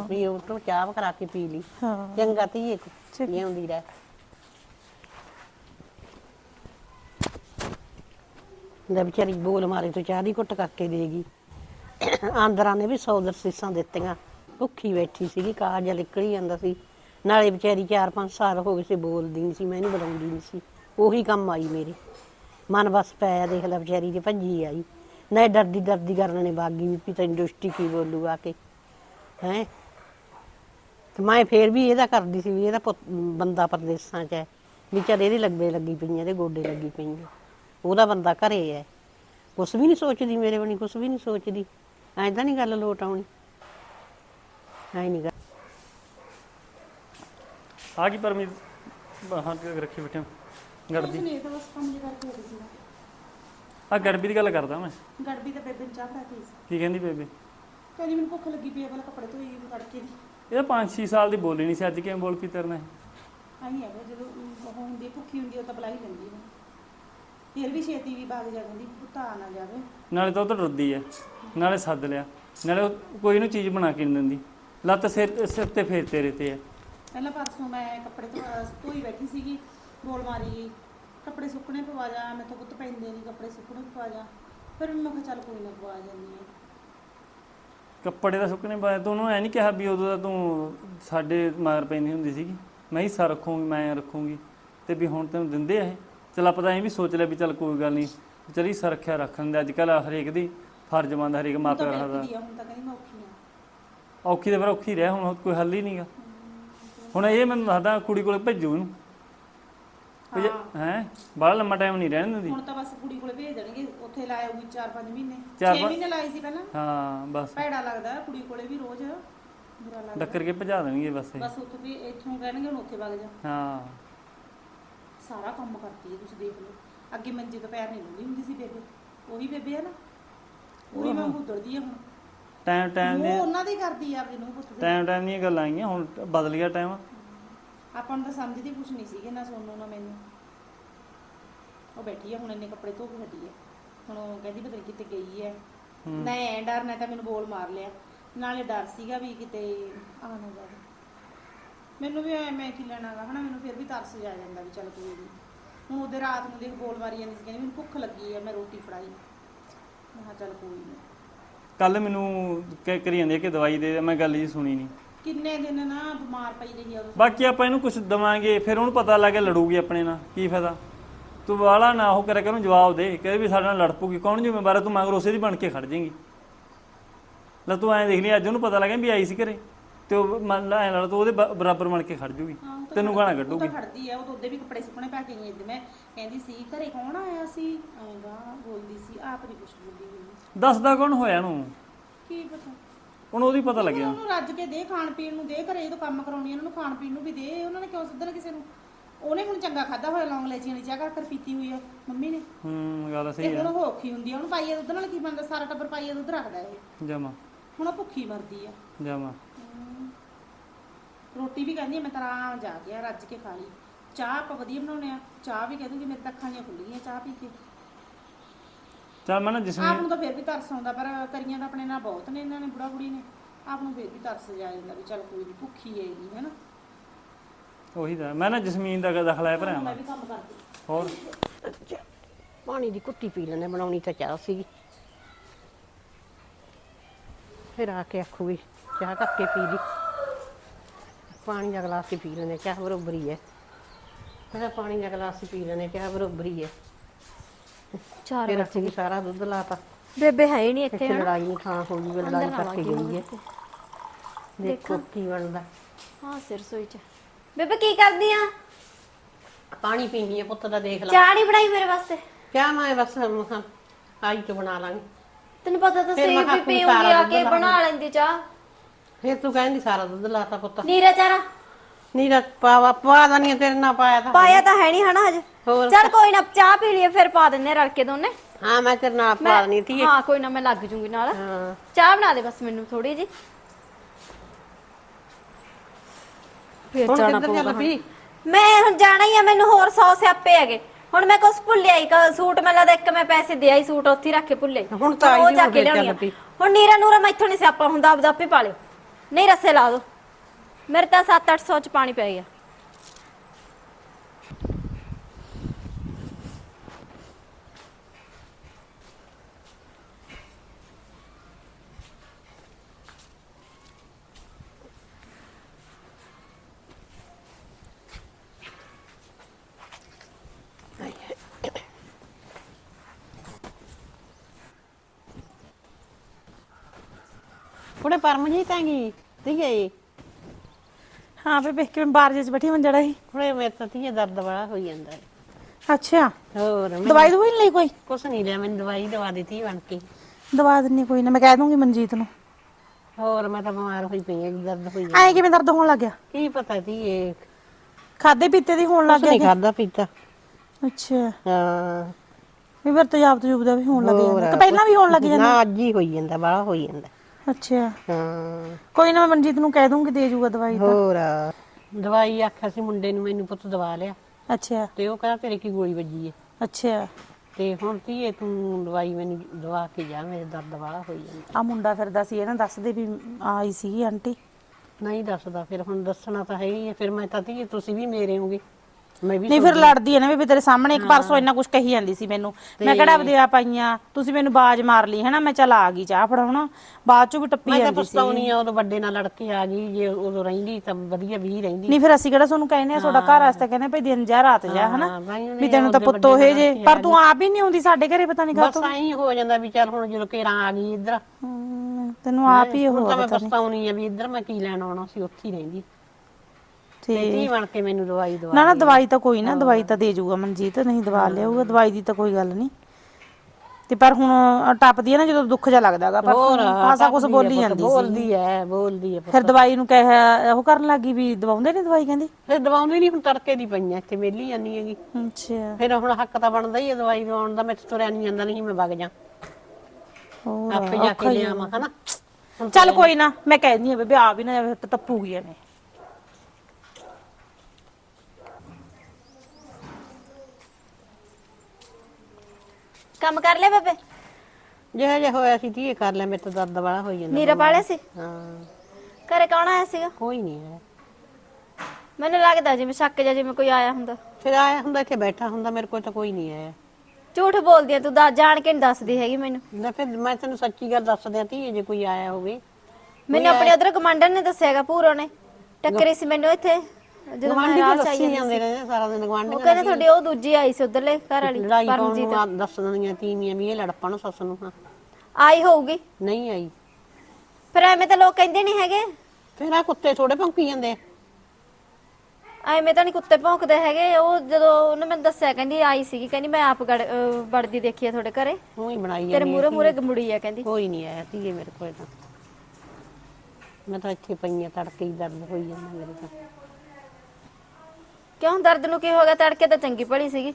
ਵੀ ਉਹ ਤੋਂ ਚਾਹ ਕਰਾ ਕੇ ਪੀ ਲਈ। ਹਾਂ। ਚੰਗਾ ਧੀਏ ਇਹ ਹੁੰਦੀ ਰਹਿ। ਲੈ ਵਿਚਾਰੀ ਬੋਲ ਮਾਰੇ ਤੋਂ ਚਾਹ ਦੀ ਘੁੱਟ ਕਰਕੇ ਦੇਗੀ ਆਂਦਰਾਂ ਨੇ ਵੀ ਸੌ ਦਰਸੀਸਾਂ ਦਿੱਤੀਆਂ। ਭੁੱਖੀ ਬੈਠੀ ਸੀਗੀ ਕਾਜ ਨਿਕਲੀ ਜਾਂਦਾ ਸੀ। ਨਾਲੇ ਵਿਚਾਰੀ 4-5 ਸਾਲ ਹੋ ਗਏ ਸੀ ਬੋਲਦੀ ਨਹੀਂ ਸੀ ਮੈਂ ਇਹਨੂੰ ਬੁਲਾਉਂਦੀ ਨਹੀਂ ਸੀ। ਉਹੀ ਕੰਮ ਆਈ ਮੇਰੇ। ਮਨ ਬਸ ਪਿਆ, ਦੇਖ ਲੈ ਵਿਚਾਰੀ ਦੀ ਭੱਜੀ ਆਈ। ਨਾ ਡਰਦੀ ਡਰਦੀ ਕਰਨ ਨੇ ਬਾਗੀ ਵੀ ਵੀ ਤੈਨੂੰ ਕੀ ਬੋਲੂ ਆ ਕੇ, ਹੈ? ਤੇ ਮੈਂ ਫੇਰ ਵੀ ਇਹਦਾ ਕਰਦੀ ਸੀ ਵੀ ਇਹਦਾ ਪੁੱਤ- ਬੰਦਾ ਪਰਦੇਸਾਂ 'ਚ ਹੈ। ਵੀ ਇਹਦੇ ਲੱਗੇ ਲੱਗੀ ਪਈਆਂ ਇਹਦੇ ਗੋਡੇ ਲੱਗੀ ਪਈਆਂ ਉਹਦਾ ਬੰਦਾ ਘਰੇ ਹੈ। ਕੁਛ ਵੀ ਨਹੀਂ ਸੋਚਦੀ ਮੇਰੇ ਬਣੀ, ਕੁਛ ਵੀ ਨਹੀਂ ਸੋਚਦੀ। ਐਂ ਤਾਂ ਨਹੀਂ ਗੱਲ ਲੋਟ ਆਉਣੀ। ਐਂ ਨਹੀਂ ਆ ਕੀ ਪਰਮੀ ਹਾਂ ਤੇ ਰੱਖੀ ਬੈਠੇ ਹੋ? ਗੜਬੀ। ਨਹੀਂ ਤਾਂ ਬਸ ਕੰਮ ਜਿਹਾ ਕਰਕੇ ਹੋ ਗਿਆ ਆ ਗੜਬੀ ਦੀ ਗੱਲ ਕਰਦਾ ਮੈਂ। ਗੜਬੀ ਤਾਂ ਬੇਬੇ ਨੂੰ ਚਾਹ ਬਣਾ ਕੇ ਸੀ। ਕੀ ਕਹਿੰਦੀ ਬੇਬੇ? ਕਹਿੰਦੀ ਮੈਨੂੰ ਭੁੱਖ ਲੱਗੀ ਪਈ ਆ ਪਹਿਲਾਂ ਕੱਪੜੇ ਧੋਈ ਨੂੰ ਤੜਕੇ ਦੀ। ਇਹ 5-6 ਸਾਲ ਦੀ ਬੋਲੀ ਨਹੀਂ ਸੀ ਅੱਜ ਕਿਵੇਂ ਬੋਲ ਪੀ ਤੇਰੇ ਨਾਲ? ਆਈ ਹੈਗਾ ਜਦੋਂ ਉਹ ਹੁੰਦੀ ਆ, ਭੁੱਖੀ ਹੁੰਦੀ ਆ, ਉਹ ਤਾਂ ਬੁਲਾ ਹੀ ਲੈਂਦੀ ਹੈ ਫਿਰ ਵੀ ਛੇਤੀ ਵੀ ਬਾਗ ਜਾਂਦੀ ਪੁੱਤਾ ਆ ਨਾ ਜਾਵੇ। ਨਾਲੇ ਤਾਂ ਉਹ ਤਾਂ ਡਰਦੀ ਐ ਨਾਲੇ ਸੱਦ ਲਿਆ। ਨਾਲੇ ਉਹ ਕੋਈ ਨੂੰ ਚੀਜ਼ ਬਣਾ ਕੇ ਨਹੀਂ ਦਿੰਦੀ। ਲੱਤ ਸਿਰ ਸਿਰ ਤੇ ਫੇਰ ਤੇਰੇ ਤੇ ਐ ਪਹਿਲਾਂ ਪਰਸੋਂ ਮੈਂ ਕੱਪੜੇ ਧੋ- ਧੋਈ ਬੈਠੀ ਸੀਗੀ ਬੋਲ ਮਾਰੀ ਗਈ ਕੱਪੜੇ ਸੁੱਕਣੇ ਪਵਾ ਜਾ ਮੈਂ ਤਾਂ ਪੁੱਤ ਪੈਂਦੇ ਨਹੀਂ ਕੱਪੜੇ ਸੁੱਕਣੇ ਪਵਾ ਜਾ। ਫਿਰ ਮੈਂ ਕਿਹਾ ਚੱਲ ਕੋਈ ਨਾ ਪਵਾ ਜਾਂਦੀ ਆ ਕੱਪੜੇ ਦਾ ਸੁੱਕਣੇ ਬਾਅਦ ਤੂੰ ਉਹਨੂੰ ਐ ਨਹੀਂ ਕਿਹਾ ਵੀ ਉਦੋਂ ਤਾਂ ਤੂੰ ਸਾਡੇ ਮਗਰ ਪੈਂਦੀ ਹੁੰਦੀ ਸੀਗੀ। ਮੈਂ ਹਿੱਸਾ ਰੱਖੂੰਗੀ ਮੈਂ ਰੱਖੂੰਗੀ ਤੇ ਵੀ ਹੁਣ ਤੈਨੂੰ ਦਿੰਦੇ ਆ ਇਹ। ਚਲ ਆਪਾਂ ਤਾਂ ਐਂ ਵੀ ਸੋਚ ਲਿਆ ਵੀ ਚੱਲ ਕੋਈ ਗੱਲ ਨਹੀਂ ਚਲ ਹਿੱਸਾ ਰੱਖਿਆ ਰੱਖਣ ਦੇ ਅੱਜ ਕੱਲ ਹਰੇਕ ਦੀ ਫਰਜ਼ ਮੰਨਦਾ ਹਰੇਕ ਮਾਪੇ ਆ ਹੁਣ ਤਾਂ ਕਹਿੰਦੀ ਮੈਂ ਔਖੀ ਆ। ਔਖੀ ਤੇ ਫਿਰ ਔਖੀ ਰਹਿ ਹੁਣ ਕੋਈ ਹੱਲ ਹੀ ਨਹੀਂਗਾ ਹੁਣ ਇਹ ਮੈਨੂੰ ਦੱਸਦਾ ਕੁੜੀ ਕੋਲੇ ਭੇਜੂ ਇਹਨੂੰ। ਹੈ। ਬੜਾ ਲੰਮਾ ਟਾਈਮ ਨਹੀਂ ਰਹਿਣ ਦਿੰਦੀ। ਹੁਣ ਤਾਂ ਬਸ ਕੁੜੀ ਕੋਲੇ ਭੇਜ ਦੇਣਗੇ ਉੱਥੇ ਲਾਇਆ ਹੋਈ 4-5 ਮਹੀਨੇ। ਚਾਰ 6 ਪੰਜ- ਮਹੀਨੇ ਲਾਈ ਸੀ ਪਹਿਲਾਂ। ਹਾਂ ਬਸ। ਭੈੜਾ ਲੱਗਦਾ ਕੁੜੀ ਕੋਲੇ ਵੀ ਰੋਜ਼ ਬੁਰਾ ਲੱਗਦਾ। ਡੱਕਰ ਕੇ ਭਜਾ ਦੇਣਗੇ ਬਸ ਇਹ। ਬਸ ਉੱਥੇ ਵੀ ਇੱਥੋਂ ਕਹਿਣਗੇ ਹੁਣ ਉੱਥੇ ਵਗ ਜਾ। ਹਾਂ। ਸਾਰਾ ਕੰਮ ਕਰਦੀ ਹੈ ਤੁਸੀਂ ਦੇਖ ਲਓ। ਅੱਗੇ ਮੰਜੇ ਤੋਂ ਪੈਰ ਨਹੀਂ ਲਾਉਂਦੀ ਹੁੰਦੀ ਸੀ ਬੇਬੇ। ਉਹੀ ਬੇਬੇ ਹੈ ਨਾ। ਉਹੀ ਮੈਂ ਉਧਰਦੀ ਹੈ ਹੁਣ। ਟਾਈਮ ਟਾਈਮ ਉਹ ਉਹਨਾਂ ਦੀ ਕਰਦੀ ਆ ਆਪਣੀ ਨੂੰ ਪੁੱਤ ਦੇ। ਟਾਈਮ ਟਾਈਮ ਦੀਆਂ ਗੱਲਾਂ ਆਈਆਂ ਹੁਣ ਬਦਲ ਗਿਆ ਟਾਈਮ। ਆਪਾਂ ਨੂੰ ਤਾਂ ਸਮਝਦੀ ਕੁਛ ਨਹੀਂ ਸੀਗੇ ਨਾ ਸੋਨੂੰ ਨਾ ਮੈਨੂੰ। ਉਹ ਬੈਠੀ ਆ ਹੁਣ ਇੰਨੇ ਕੱਪੜੇ ਧੋ ਕੇ ਹਟੀ ਹੈ ਹੁਣ ਉਹ ਕਹਿੰਦੀ ਪਤਾ ਨੀ ਕਿਤੇ ਗਈ ਹੈ। ਨਾ ਐ ਡਰ ਨਾ ਤਾਂ ਮੈਨੂੰ ਬੋਲ ਮਾਰ ਲਿਆ। ਨਾਲੇ ਡਰ ਸੀਗਾ ਵੀ ਕਿਤੇ ਆ ਨਾ ਜਾਵੇ। ਮੈਨੂੰ ਵੀ ਐ ਮੈਂ ਕੀ ਲੈਣਾਗਾ ਹਨਾ ਮੈਨੂੰ ਫਿਰ ਵੀ ਤਰਸ ਜਾ ਜਾਂਦਾ ਵੀ ਚੱਲ ਕੋਈ ਨਹੀਂ ਹੁਣ ਉਹਦੇ ਰਾਤ ਨੂੰ ਦੇਖ ਬੋਲ ਮਾਰੀ ਜਾਂਦੀ ਸੀ ਕਹਿੰਦੀ ਮੈਨੂੰ ਭੁੱਖ ਲੱਗੀ ਹੈ ਮੈਂ ਰੋਟੀ ਫੜਾਈ। ਮੈਂ ਕਿਹਾ ਚੱਲ ਕੋਈ ਨਹੀਂ ਕੱਲ ਮੈਨੂੰ ਕਹਿ ਕਰੀ ਜਾਂਦੇ ਕਿ ਦਵਾਈ ਦੇ ਦੇ, ਮੈਂ ਗੱਲ ਹੀ ਸੁਣੀ ਨਹੀਂ ਕਿੰਨੇ ਦਿਨ ਨਾ ਬਿਮਾਰ ਪਈ ਰਹੀ ਆ ਉਦੋਂ ਬਾਕੀ ਆਪਾਂ ਇਹਨੂੰ ਕੁਝ ਦਵਾਂਗੇ ਫਿਰ ਉਹਨੂੰ ਪਤਾ ਲੱਗ ਲੜੂਗੀ ਆਪਣੇ ਨਾਲ ਕੀ ਫਾਇਦਾ। ਤੂੰ ਵਾਲਾ ਨਾ ਉਹ ਕਰਿਆ ਕਰ ਉਹਨੂੰ ਜਵਾਬ ਦੇ ਕਹੇ ਵੀ ਸਾਡੇ ਨਾਲ ਲੜ ਪੂਗੀ ਕੌਣ ਜ਼ਿੰਮੇਵਾਰ ਹੈ ਤੂੰ ਮਗਰ ਉਸੇ ਦੀ ਬਣ ਕੇ ਖੜ ਜਾਏਂਗੀ। ਲੈ ਤੂੰ ਐਂ ਦੇਖ ਲਈ ਅੱਜ ਉਹਨੂੰ ਪਤਾ ਲੱਗਿਆ ਵੀ ਆਈ ਸੀ ਘਰੇ ਤੇ ਉਹ ਮੰਨ ਲਾ ਐਂ ਲੜ ਤੂੰ ਉਹਦੇ ਬ- ਬਰਾਬਰ ਬਣ ਕੇ ਖੜ ਜੂਗੀ ਹਾਂ, ਉਹ ਤਾਂ ਤੈਨੂੰ ਗਾਣਾ ਉਹ ਕੱਢੂਗੀ। ਤਾਂ ਖੜਦੀ ਆ ਉਹ ਤਾਂ ਉਹਦੇ ਵੀ ਕੱਪੜੇ ਸੁੱਕਣੇ ਪਾ ਕੇ ਗਈ ਇੱਦ ਮੈਂ ਕਹਿੰਦੀ ਸੀ ਘਰੇ ਕੌਣ ਆਇਆ ਸੀ? ਆਏਗਾ ਬੋਲਦੀ ਸੀ ਆਪ ਨਹੀਂ ਕੁਛ ਬੋਲਦੀ ਹੋਈ। ਦੱਸਦਾ ਕੌਣ ਹੋਇਆ ਨੂੰ ਕੀ ਪਤਾ? ਉਹਨੂੰ ਉਹਦੀ ਪਤਾ ਲੱਗਿਆ। ਉਹਨੂੰ ਰੱਜ ਕੇ ਦੇ ਖਾਣ ਪੀਣ ਨੂੰ ਦੇ ਘਰੇ ਜਦੋਂ ਕੰਮ ਕਰਾਉਣੀ ਉਹਨਾਂ ਨੂੰ ਖਾਣ ਪੀਣ ਨੂੰ ਵੀ ਦੇ। ਉਹਨਾਂ ਨੇ ਕਿਉਂ ਸਿੱਧਰ ਕਿਸੇ ਨੂੰ? ਉਹਨੇ ਹੁਣ ਚੰਗਾ ਖਾਦਾ ਹੋਇਆ ਲੌਂਗ ਲੈਚੀਆਂ ਦੀ ਚਾਹ ਕਰ ਪੀਤੀ ਹੋਈ ਆ ਮੰਮੀ ਨੇ। ਹੂੰ ਗੱਲ ਸਹੀ ਤੇ ਹੈ ਹੁਣ ਉਹ ਔਖੀ ਹੁੰਦੀ ਆ ਉਹਨੂੰ ਪਾਈਆ ਦੁੱਧ ਨਾਲ ਕੀ ਬਣਦਾ? ਸਾਰਾ ਟੱਬਰ ਪਾਈਆ ਦੁੱਧ ਰੱਖਦਾ ਇਹ। ਜਮਾ। ਹੁਣ ਉਹ ਭੁੱਖੀ ਮਰਦੀ ਆ। ਜਮਾ। ਰੋਟੀ ਵੀ ਕਹਿੰਦੀ ਆ, ਮੈਂ ਤਾਂ ਆਰਾਮ ਜਾ ਗਿਆ ਰੱਜ ਕੇ ਖਾ ਲਈ। ਚਾਹ ਆਪਾਂ ਵਧੀਆ ਬਣਾਉਣੇ ਆ। ਚਾਹ ਵੀ ਕਹਿ ਦੂੰਗੀ ਮੇਰੇ ਤਾਂ ਅੱਖਾਂ ਜੀਆਂ ਖੁੱਲ ਗਈਆਂ ਚਾਹ ਪੀ ਕੇ। ਚੱਲ ਮੈਂ ਨਾ ਜਿਸਮ ਆਪ ਨੂੰ ਤਾਂ ਫਿਰ ਵੀ ਤਰਸ ਆਉਂਦਾ ਪਰ ਕਰੀਆਂ ਤਾਂ ਆਪਣੇ ਨਾਲ ਬਹੁਤ ਨੇ ਇਹਨਾਂ ਨੇ ਬੁੜਾ ਬੁੜੀ ਨੇ। ਆਪ ਨੂੰ ਫਿਰ ਵੀ ਤਰਸ ਜਾ ਜਾਂਦਾ ਵੀ ਚੱਲ ਕੋਈ ਨਹੀਂ ਭੁੱਖੀ ਹੈਗੀ ਹੈਨਾ? ਉਹੀ ਤਾਂ ਮੈਂ ਨਾ ਜਸਮੀਨ ਦਾ ਦਖਲ ਹੈ ਭਰਾ ਮੈਂ ਵੀ ਕੰਮ ਕਰਦੀ। ਹੋਰ? ਪਾਣੀ ਦੀ ਕੁੱਟੀ ਪੀ ਲੈਣੇ ਬਣਾਉਣੀ ਤਾਂ ਚਾਹ ਸੀਗੀ। ਫਿਰ ਆ ਕੇ ਆਖੂ ਵੀ ਚਾਹ ਕਰਕੇ ਪੀ ਲਈ। ਪਾਣੀ ਦਾ ਗਲਾਸ ਹੀ ਪੀ ਲੈਣੇ ਚਾਹ ਬਰੋਬਰ ਹੀ ਮੈਂ ਪਾਣੀ ਦਾ ਗਲਾਸ ਹੀ ਪੀ ਲੈਣੇ ਚਾਹ ਬਰੋਬਰ ਹੈ। ਚਾਰ ਫਿਰ ਅਸੀਂ ਵੀ ਸਾਰਾ ਦੁੱਧ ਲਾਤਾ। ਬੇਬੇ ਹੈ ਹੀ ਨਹੀਂ ਇੱਥੇ ਇੱਥੇ ਲੜਾਈ ਨਹੀਂ ਖਾਂ ਹੋ ਗਈ ਲੜਾਈ ਕਰਕੇ ਗਈ ਹੈ। ਦੇਖੋ ਕੀ ਬਣਦਾ। ਹਾਂ ਸਿਰ ਸੋਈ ਚ। ਬੇਬੇ ਕੀ ਕਰਦੀ ਆ? ਪਾਣੀ ਪੀਣੀ ਹੈ ਪੁੱਤ ਦਾ ਦੇਖ ਲੈ। ਚਾਹ ਨਹੀਂ ਬਣਾਈ ਮੇਰੇ ਵਾਸਤੇ? ਕਿਆ ਮੈਂ ਬਸ ਮਸਾਂ ਆਈ ਤੋਂ ਬਣਾ ਲਾਂਗੀ। ਤੈਨੂੰ ਪਤਾ ਤਾਂ ਫਿਰ ਸਹੀ ਮੈਂ ਵੀ ਪੀਉਂਗੀ ਸਾਰਾ ਆ ਦੁੱਧ ਕੇ ਲਾ ਬਣਾ ਲੈਂਦੀ ਚਾਹ। ਫਿਰ ਤੂੰ ਕਹਿੰਦੀ ਸਾਰਾ ਦੁੱਧ ਲਾਤਾ ਪੁੱਤ। ਨੀਰਾ ਚਾਰਾ? ਨੀਰਾ ਪਾਵਾ ਪਾ ਦਣੀ ਤੇਰੇ ਨਾਲ ਪਾਇਆ ਤਾਂ ਪਾਇਆ ਤਾਂ ਹੈ ਨਹੀਂ ਹਨਾ ਹਜੇ। ਹੋਰ? ਚੱਲ ਕੋਈ ਨਾ ਚਾਹ ਪੀ ਲਈਏ ਫਿਰ ਪਾ ਦਿੰਨੇ ਰਲ ਕੇ ਦੋਨੇ। ਹਾਂ ਮੈਂ ਤੇਰੇ ਨਾਲ ਪਾ ਦਣੀ ਤੀ ਹਾਂ ਕੋਈ ਨਾ ਮੈਂ ਲੱਗ ਜੂੰਗੀ ਨਾਲ। ਹਾਂ। ਚਾਹ ਬਣਾ ਦੇ ਬਸ ਮੈਨੂੰ ਥੋੜੀ ਜੀ ਫਿਰ ਹੁਣ ਜਾਣਾ ਕਿੱਧਰ ਪਊਗਾ ਚੱਲ ਮੈਂ ਹੁਣ ਜਾਣਾ ਹੀ ਆ ਮੈਨੂੰ ਹੋਰ 100 ਸਿਆਪੇ ਹੈਗੇ। ਹੁਣ ਮੈਂ ਕੁਛ ਭੁੱਲਿਆ ਹੀ ਕ- ਸੂਟ ਮੈਂ ਲੱਗਦਾ ਇੱਕ ਮੈਂ ਪੈਸੇ ਦੇ ਆਈ ਸੂਟ ਉੱਥੇ ਹੀ ਰੱਖ ਕੇ ਭੁੱਲੇ। ਹੁਣ ਤਾਂ ਆਈ ਉਹ ਜਾ ਕੇ ਫਿਰ ਲਿਆਉਣੀ ਆ। ਚੱਲ ਪਈ। ਹੁਣ ਨੀਰਾ ਨੂਰਾ ਮੈਥੋਂ ਨਹੀਂ ਸਿਆਪਾ ਹੁੰਦਾ ਆਪਦਾ ਆਪੇ ਪਾ ਲਿਓ। ਨਹੀਂ ਰਸੇ ਲਾ ਦੋ। ਮੇਰੇ ਤਾਂ 7-800 ਚ ਪਾਣੀ ਪੈ ਗਿਆ। ਉਹਨੇ ਪਰਮਜੀਤ ਆਂਗੀ ਧੀਏ ਹਾਂ ਬੇਬੇ ਕਿਵੇਂ ਬਾਹਰ ਜੇ ਚ ਬੈਠੀ ਮੰਜੜਾ ਸੀ ਉਹਨੇ ਮੇਰੇ ਤਾਂ ਧੀਏ ਦਰਦ ਬੜਾ ਹੋਈ ਜਾਂਦਾ ਹੈ। ਅੱਛਾ। ਹੋਰ ਮੈਂ ਦਵਾਈ ਦਵਾਈ ਨੀ ਲਈ ਕੋਈ? ਕੁਛ ਨਹੀਂ ਲਿਆ ਮੈਨੂੰ ਦਵਾਈ ਦਵਾ ਦਿੱਤੀ ਬਣ ਕੇ। ਦਵਾ ਦਿੰਨੀ ਕੋਈ ਨਾ ਮੈਂ ਕਹਿ ਦੂੰਗੀ ਮਨਜੀਤ ਨੂੰ। ਹੋਰ ਮੈਂ ਤਾਂ ਬਿਮਾਰ ਹੋਈ ਪਈ ਹਾਂ ਦਰਦ ਹੋਈ ਜਾਂਦਾ। ਐਂ ਕਿਵੇਂ ਦਰਦ ਹੋਣ ਲੱਗ ਗਿਆ? ਕੀ ਪਤਾ ਧੀਏ ਖਾਦੇ ਪੀਤੇ ਦੀ ਹੋਣ ਲੱਗ ਕੁਛ ਨਹੀਂ ਗਿਆ ਖਾਦਾ ਪੀਤਾ। ਅੱਛਾ। ਹਾਂ। ਵੀ ਫਿਰ ਤੇਜ਼ਾਬ ਤਜੂਬ ਦਾ ਵੀ ਹੋਣ ਲੱਗ ਹੋਰ। ਜਾਂਦਾ। ਕਿ ਪਹਿਲਾਂ ਵੀ ਹੋਣ ਲੱਗ ਜਾਂਦਾ? ਨਾ ਅੱਜ ਹੀ ਹੋਈ ਜਾਂਦਾ ਬਾਹਲਾ ਹੋਈ ਜਾਂਦਾ। ਅੱਛਾ। ਹਾਂ। ਕੋਈ ਨਾ ਮੈਂ ਮਨਜੀਤ ਨੂੰ ਕਹਿ ਦੂੰਗੀ ਦੇ ਜੂਗਾ ਦਵਾਈ ਤਾਂ। ਹੋਰ। ਦਵਾਈ ਆਖਿਆ ਸੀ ਮੁੰਡੇ ਨੂੰ ਮੈਨੂੰ ਪੁੱਤ ਦਵਾ ਲਿਆ। ਅੱਛਾ। ਤੇ ਉਹ ਕਹਿੰਦਾ ਤੇਰੇ ਕੀ ਗੋਲੀ ਵੱਜੀ ਹੈ ਅੱਛਾ। ਤੇ ਹੁਣ ਧੀਏ ਤੂੰ ਦਵਾਈ ਮੈਨੂੰ ਦਵਾ ਕੇ ਜਾ ਮੇਰੇ ਦਰਦ ਵਾਲਾ ਹੋਈ ਜਾਂਦਾ। ਆ ਮੁੰਡਾ ਫਿਰਦਾ ਸੀ ਇਹ ਨਾ ਦੱਸਦੇ ਵੀ ਆਈ ਸੀਗੀ ਆਂਟੀ। ਨਹੀਂ ਦੱਸਦਾ ਫਿਰ ਹੁਣ ਦੱਸਣਾ ਤਾਂ ਹੈ ਹੀ ਹੈ ਫਿਰ ਮੈਂ ਤਾਂ ਧੀਏ ਤੁਸੀਂ ਵੀ ਮੇਰੇ ਹੋਗੇ। ਮੈਂ ਵੀ ਨਹੀਂ ਫਿਰ ਲੜਦੀ ਹੈ ਨਾ ਵੀ ਤੇਰੇ ਸਾਹਮਣੇ ਇੱਕ ਪਰਸੋਂ ਇੰਨਾ ਕੁਝ ਕਹੀ ਜਾਂਦੀ ਸੀ ਮੈਨੂੰ। ਮੈਂ ਕਿਹੜਾ ਆਪਦੇ ਪਾਈਆਂ ਤੁਸੀਂ ਮੈਨੂੰ ਬਾਜ ਮਾਰ ਲਈ ਹਨਾ? ਮੈਂ ਚੱਲ ਆ ਗਈ ਚਾਹ ਫੜਾਉਣਾ। ਬਾਅਦ ਚੋਂ ਵੀ ਟੱਪੀ ਮੈਂ ਤਾਂ ਜਾਂਦੀ ਸੀ। ਪਛਤਾਉਣੀ ਆ ਉਦੋਂ ਵੱਡੇ ਨਾਲ ਲੜ ਕੇ ਆ ਗਈ ਜੇ ਉਦੋਂ ਰਹਿੰਦੀ ਤਾਂ ਵਧੀਆ ਵੀ ਰਹਿੰਦੀ। ਨਹੀਂ ਫਿਰ ਅਸੀਂ ਕਿਹੜਾ ਤੁਹਾਨੂੰ ਕਹਿੰਦੇ ਆ? ਤੁਹਾਡਾ ਘਰ ਵਾਸਤੇ ਕਹਿੰਦੇ ਭਈ ਦਿਨ ਜਾ ਰਾਤ ਜਾ ਹਨਾ? ਹਾਂ, ਬਾਈ ਉਹਨੇ ਵੀ ਤੈਨੂੰ ਤਾਂ ਆਪਦੇ ਪੁੱਤੋ ਵੱਡੇ ਜੇ। ਪਰ ਤੂੰ ਆਪ ਹੀ ਨਹੀਂ ਆਉਂਦੀ ਸਾਡੇ ਘਰੇ ਪਤਾ ਨਹੀਂ ਬਸ ਐਂ ਹੋ ਜਾਂਦਾ ਵੀ ਚੱਲ ਹੁਣ ਜਦੋਂ ਕੇਰਾਂ ਆ ਗਈ ਇੱਧਰ। ਹਮ, ਤੈਨੂੰ ਆਪ ਹੀ ਹੁਣ ਉਹ ਤਾਂ ਮੈਂ ਪਛਤਾਉਣੀ ਆ ਵੀ ਇੱਧਰ ਮੈਂ ਕੀ ਲੈਣ ਆਉਣਾ ਸੀ ਉੱਥੇ ਹੀ ਰਹਿੰਦੀ। ਤੇ ਠੀਕ ਧੀ ਬਣ ਕੇ ਮੈਨੂੰ ਦਵਾਈ ਦਵਾ ਨਾ ਨਾ ਦਵਾਈ ਤਾਂ ਕੋਈ ਨਾ ਦਵਾਈ ਤਾਂ ਦੇ ਜੂਗਾ ਮਨਜੀਤ ਨਹੀਂ ਦਵਾ ਲਿਆਊਗਾ ਦਵਾਈ ਦੀ ਤਾਂ ਕੋਈ ਗੱਲ ਨਹੀਂ। ਤੇ ਪਰ ਹੁਣ ਟੱਪਦੀ ਹੈ ਨਾ ਜਦੋਂ ਦੁੱਖ ਜਾ ਲੱਗਦਾਗਾ ਪਰ ਖਾਸਾ ਕੁਝ ਬੋਲੀ ਜਾਂਦੀ ਸੀ ਬੋਲਦੀ ਐ ਬੋਲਦੀ ਐ ਫਿਰ ਦਵਾਈ ਨੂੰ ਕਹਿ ਉਹ ਕਰਨ ਲੱਗੀ ਵੀ ਦਵਾਉਂਦੇ ਨੇ ਦਵਾਈ ਕਹਿੰਦੀ? ਫਿਰ ਦਵਾਉਂਦੀ ਨਹੀਂ ਹੁਣ ਤੜਕੇ ਦੀ ਪਈਆਂ ਇੱਥੇ ਮੇਲੀ ਜਾਂਦੀ ਹੈਗੀ। ਅੱਛਾ। ਫਿਰ ਹੁਣ ਹੱਕ ਤਾਂ ਬਣਦਾ ਹੀ ਹੈ ਦਵਾਈ ਦਵਾਉਣ ਦਾ ਮੈਂ ਤਾਂ ਤੁਰਿਆ ਨਹੀਂ ਜਾਂਦਾ ਨਹੀਂ ਮੈਂ ਵਗ ਜਾ। ਹੋਰ ਆਪੇ ਜਾ ਕੇ ਲਿਆਵਾਂ ਹਨਾ? ਚੱਲ ਕੋਈ ਨਾ ਮੈਂ ਕਹਿ ਦਿੰਦੀ ਆ ਬੇਬੇ ਆ ਵੀ ਨਾ ਜਾਵੇ ਤਾਂ ਟੱਪੂਗੀ ਐਵੇਂ। ਕੰਮ ਕਰ ਲਿਆ ਬੇਬੇ? ਜਿਹੋ ਜਿਹਾ ਹੋਇਆ ਸੀ ਧੀਏ ਕਰ ਲਿਆ ਮੇਰੇ ਤਾਂ ਦਰਦ ਵਾਲਾ ਹੋਈ ਜਾਂਦਾ ਨੀਰਾ ਪਾਲਿਆ ਸੀ? ਹਾਂ। ਘਰੇ ਕੌਣ ਆਇਆ ਸੀਗਾ? ਕੋਈ ਨਹੀਂ ਹੈ ਮੈਨੂੰ ਲੱਗਦਾ ਜਿਵੇਂ ਸ਼ੱਕ ਜਿਹਾ ਜਿਵੇਂ ਕੋਈ ਆਇਆ ਹੁੰਦਾ। ਫਿਰ ਆਇਆ ਹੁੰਦਾ ਇੱਥੇ ਬੈਠਾ ਹੁੰਦਾ ਮੇਰੇ ਕੋਲ ਤਾਂ ਕੋਈ ਨਹੀਂ ਆਇਆ। ਝੂਠ ਬੋਲਦੀ ਆ ਤੂੰ ਦੱਸ ਜਾਣ ਕੇ ਨਹੀਂ ਦੱਸਦੀ ਹੈਗੀ ਮੈਨੂੰ। ਲੈ ਫਿਰ ਮੈਂ ਤੈਨੂੰ ਸੱਚੀ ਗੱਲ ਦੱਸ ਦਿਆਂ ਧੀਏ ਜੇ ਕੋਈ ਆਇਆ ਹੋਵੇ। ਮੈਨੂੰ ਆਪਣੇ ਉਧਰ ਕਮਾਂਡਰ ਨੇ ਦੱਸਿਆਗਾ ਪੂਰੋ ਨੇ। ਟੱਕਰੀ ਸੀ ਮੈਨੂੰ ਇੱਥੇ। ਜਦੋਂ ਮੈਂ ਰਾਹ ਤਾਂ ਚ ਆਈ ਦੱਸੀ ਜਾਂਦੇ ਰਹਿੰਦੇ ਸਾਰਾ ਦਿਨ ਗਵਾਂਢੀ ਉਹ ਕਹਿੰਦੇ ਤੁਹਾਡੀ ਉਹ ਦੂਜੀ ਆਈ ਸੀ ਉਧਰਲੇ ਘਰ ਵਾਲੀ ਲੜਾਈ ਪਾਉਣ ਨੂੰ ਆ- ਦੱਸ ਦਿੰਦੀਆਂ ਤੀਵੀਆਂ ਵੀ ਇਹ ਲੜ ਪਣ ਸੱਸ ਨੂੰ ਹਾਂ। ਆਈ ਹੋਊਗੀ? ਨਹੀਂ ਆਈ। ਪਰ ਐਵੇਂ ਤਾਂ ਲੋਕ ਕਹਿੰਦੇ ਨਹੀਂ ਹੈਗੇ। ਫਿਰ ਆ ਕੁੱਤੇ ਥੋੜੇ ਭੌਂਕੀ ਜਾਂਦੇ ਆ। ਐਵੇਂ ਤਾਂ ਨਹੀਂ ਕੁੱਤੇ ਭੌਂਕਦੇ ਹੈਗੇ। ਉਹ ਜਦੋਂ ਉਹਨੇ ਮੈਨੂੰ ਦੱਸਿਆ ਕਹਿੰਦੀ ਆਈ ਸੀਗੀ। ਕਹਿੰਦੀ ਮੈਂ ਆਪ ਵੜਦੀ ਦੇਖੀ ਆ ਤੁਹਾਡੇ ਘਰੇ। ਉਹ ਹੀ ਬਣਾਈ ਤੇਰੇ ਜਾਂਦੀ ਮੂਰੇ ਮੂਰੇ ਗਮੜੀ ਆ ਕਹਿੰਦੀ। ਕੋਈ ਨਹੀਂ ਆਇਆ ਧੀਏ ਮੇਰੇ ਕੋਲ ਤਾਂ। ਮੈਂ ਤਾਂ ਇੱਥੇ ਪਈਆਂ ਤੜਕੇ ਹੀ ਦਰਦ ਹੋਈ ਜਾਂਦਾ ਮੇਰੇ ਤਾਂ। ਕਿਉਂ ਦਰਦ ਨੂੰ ਕੀ ਹੋ ਗਿਆ? ਤੜਕੇ ਤਾਂ ਚੰਗੀ ਭਲੀ ਸੀਗੀ।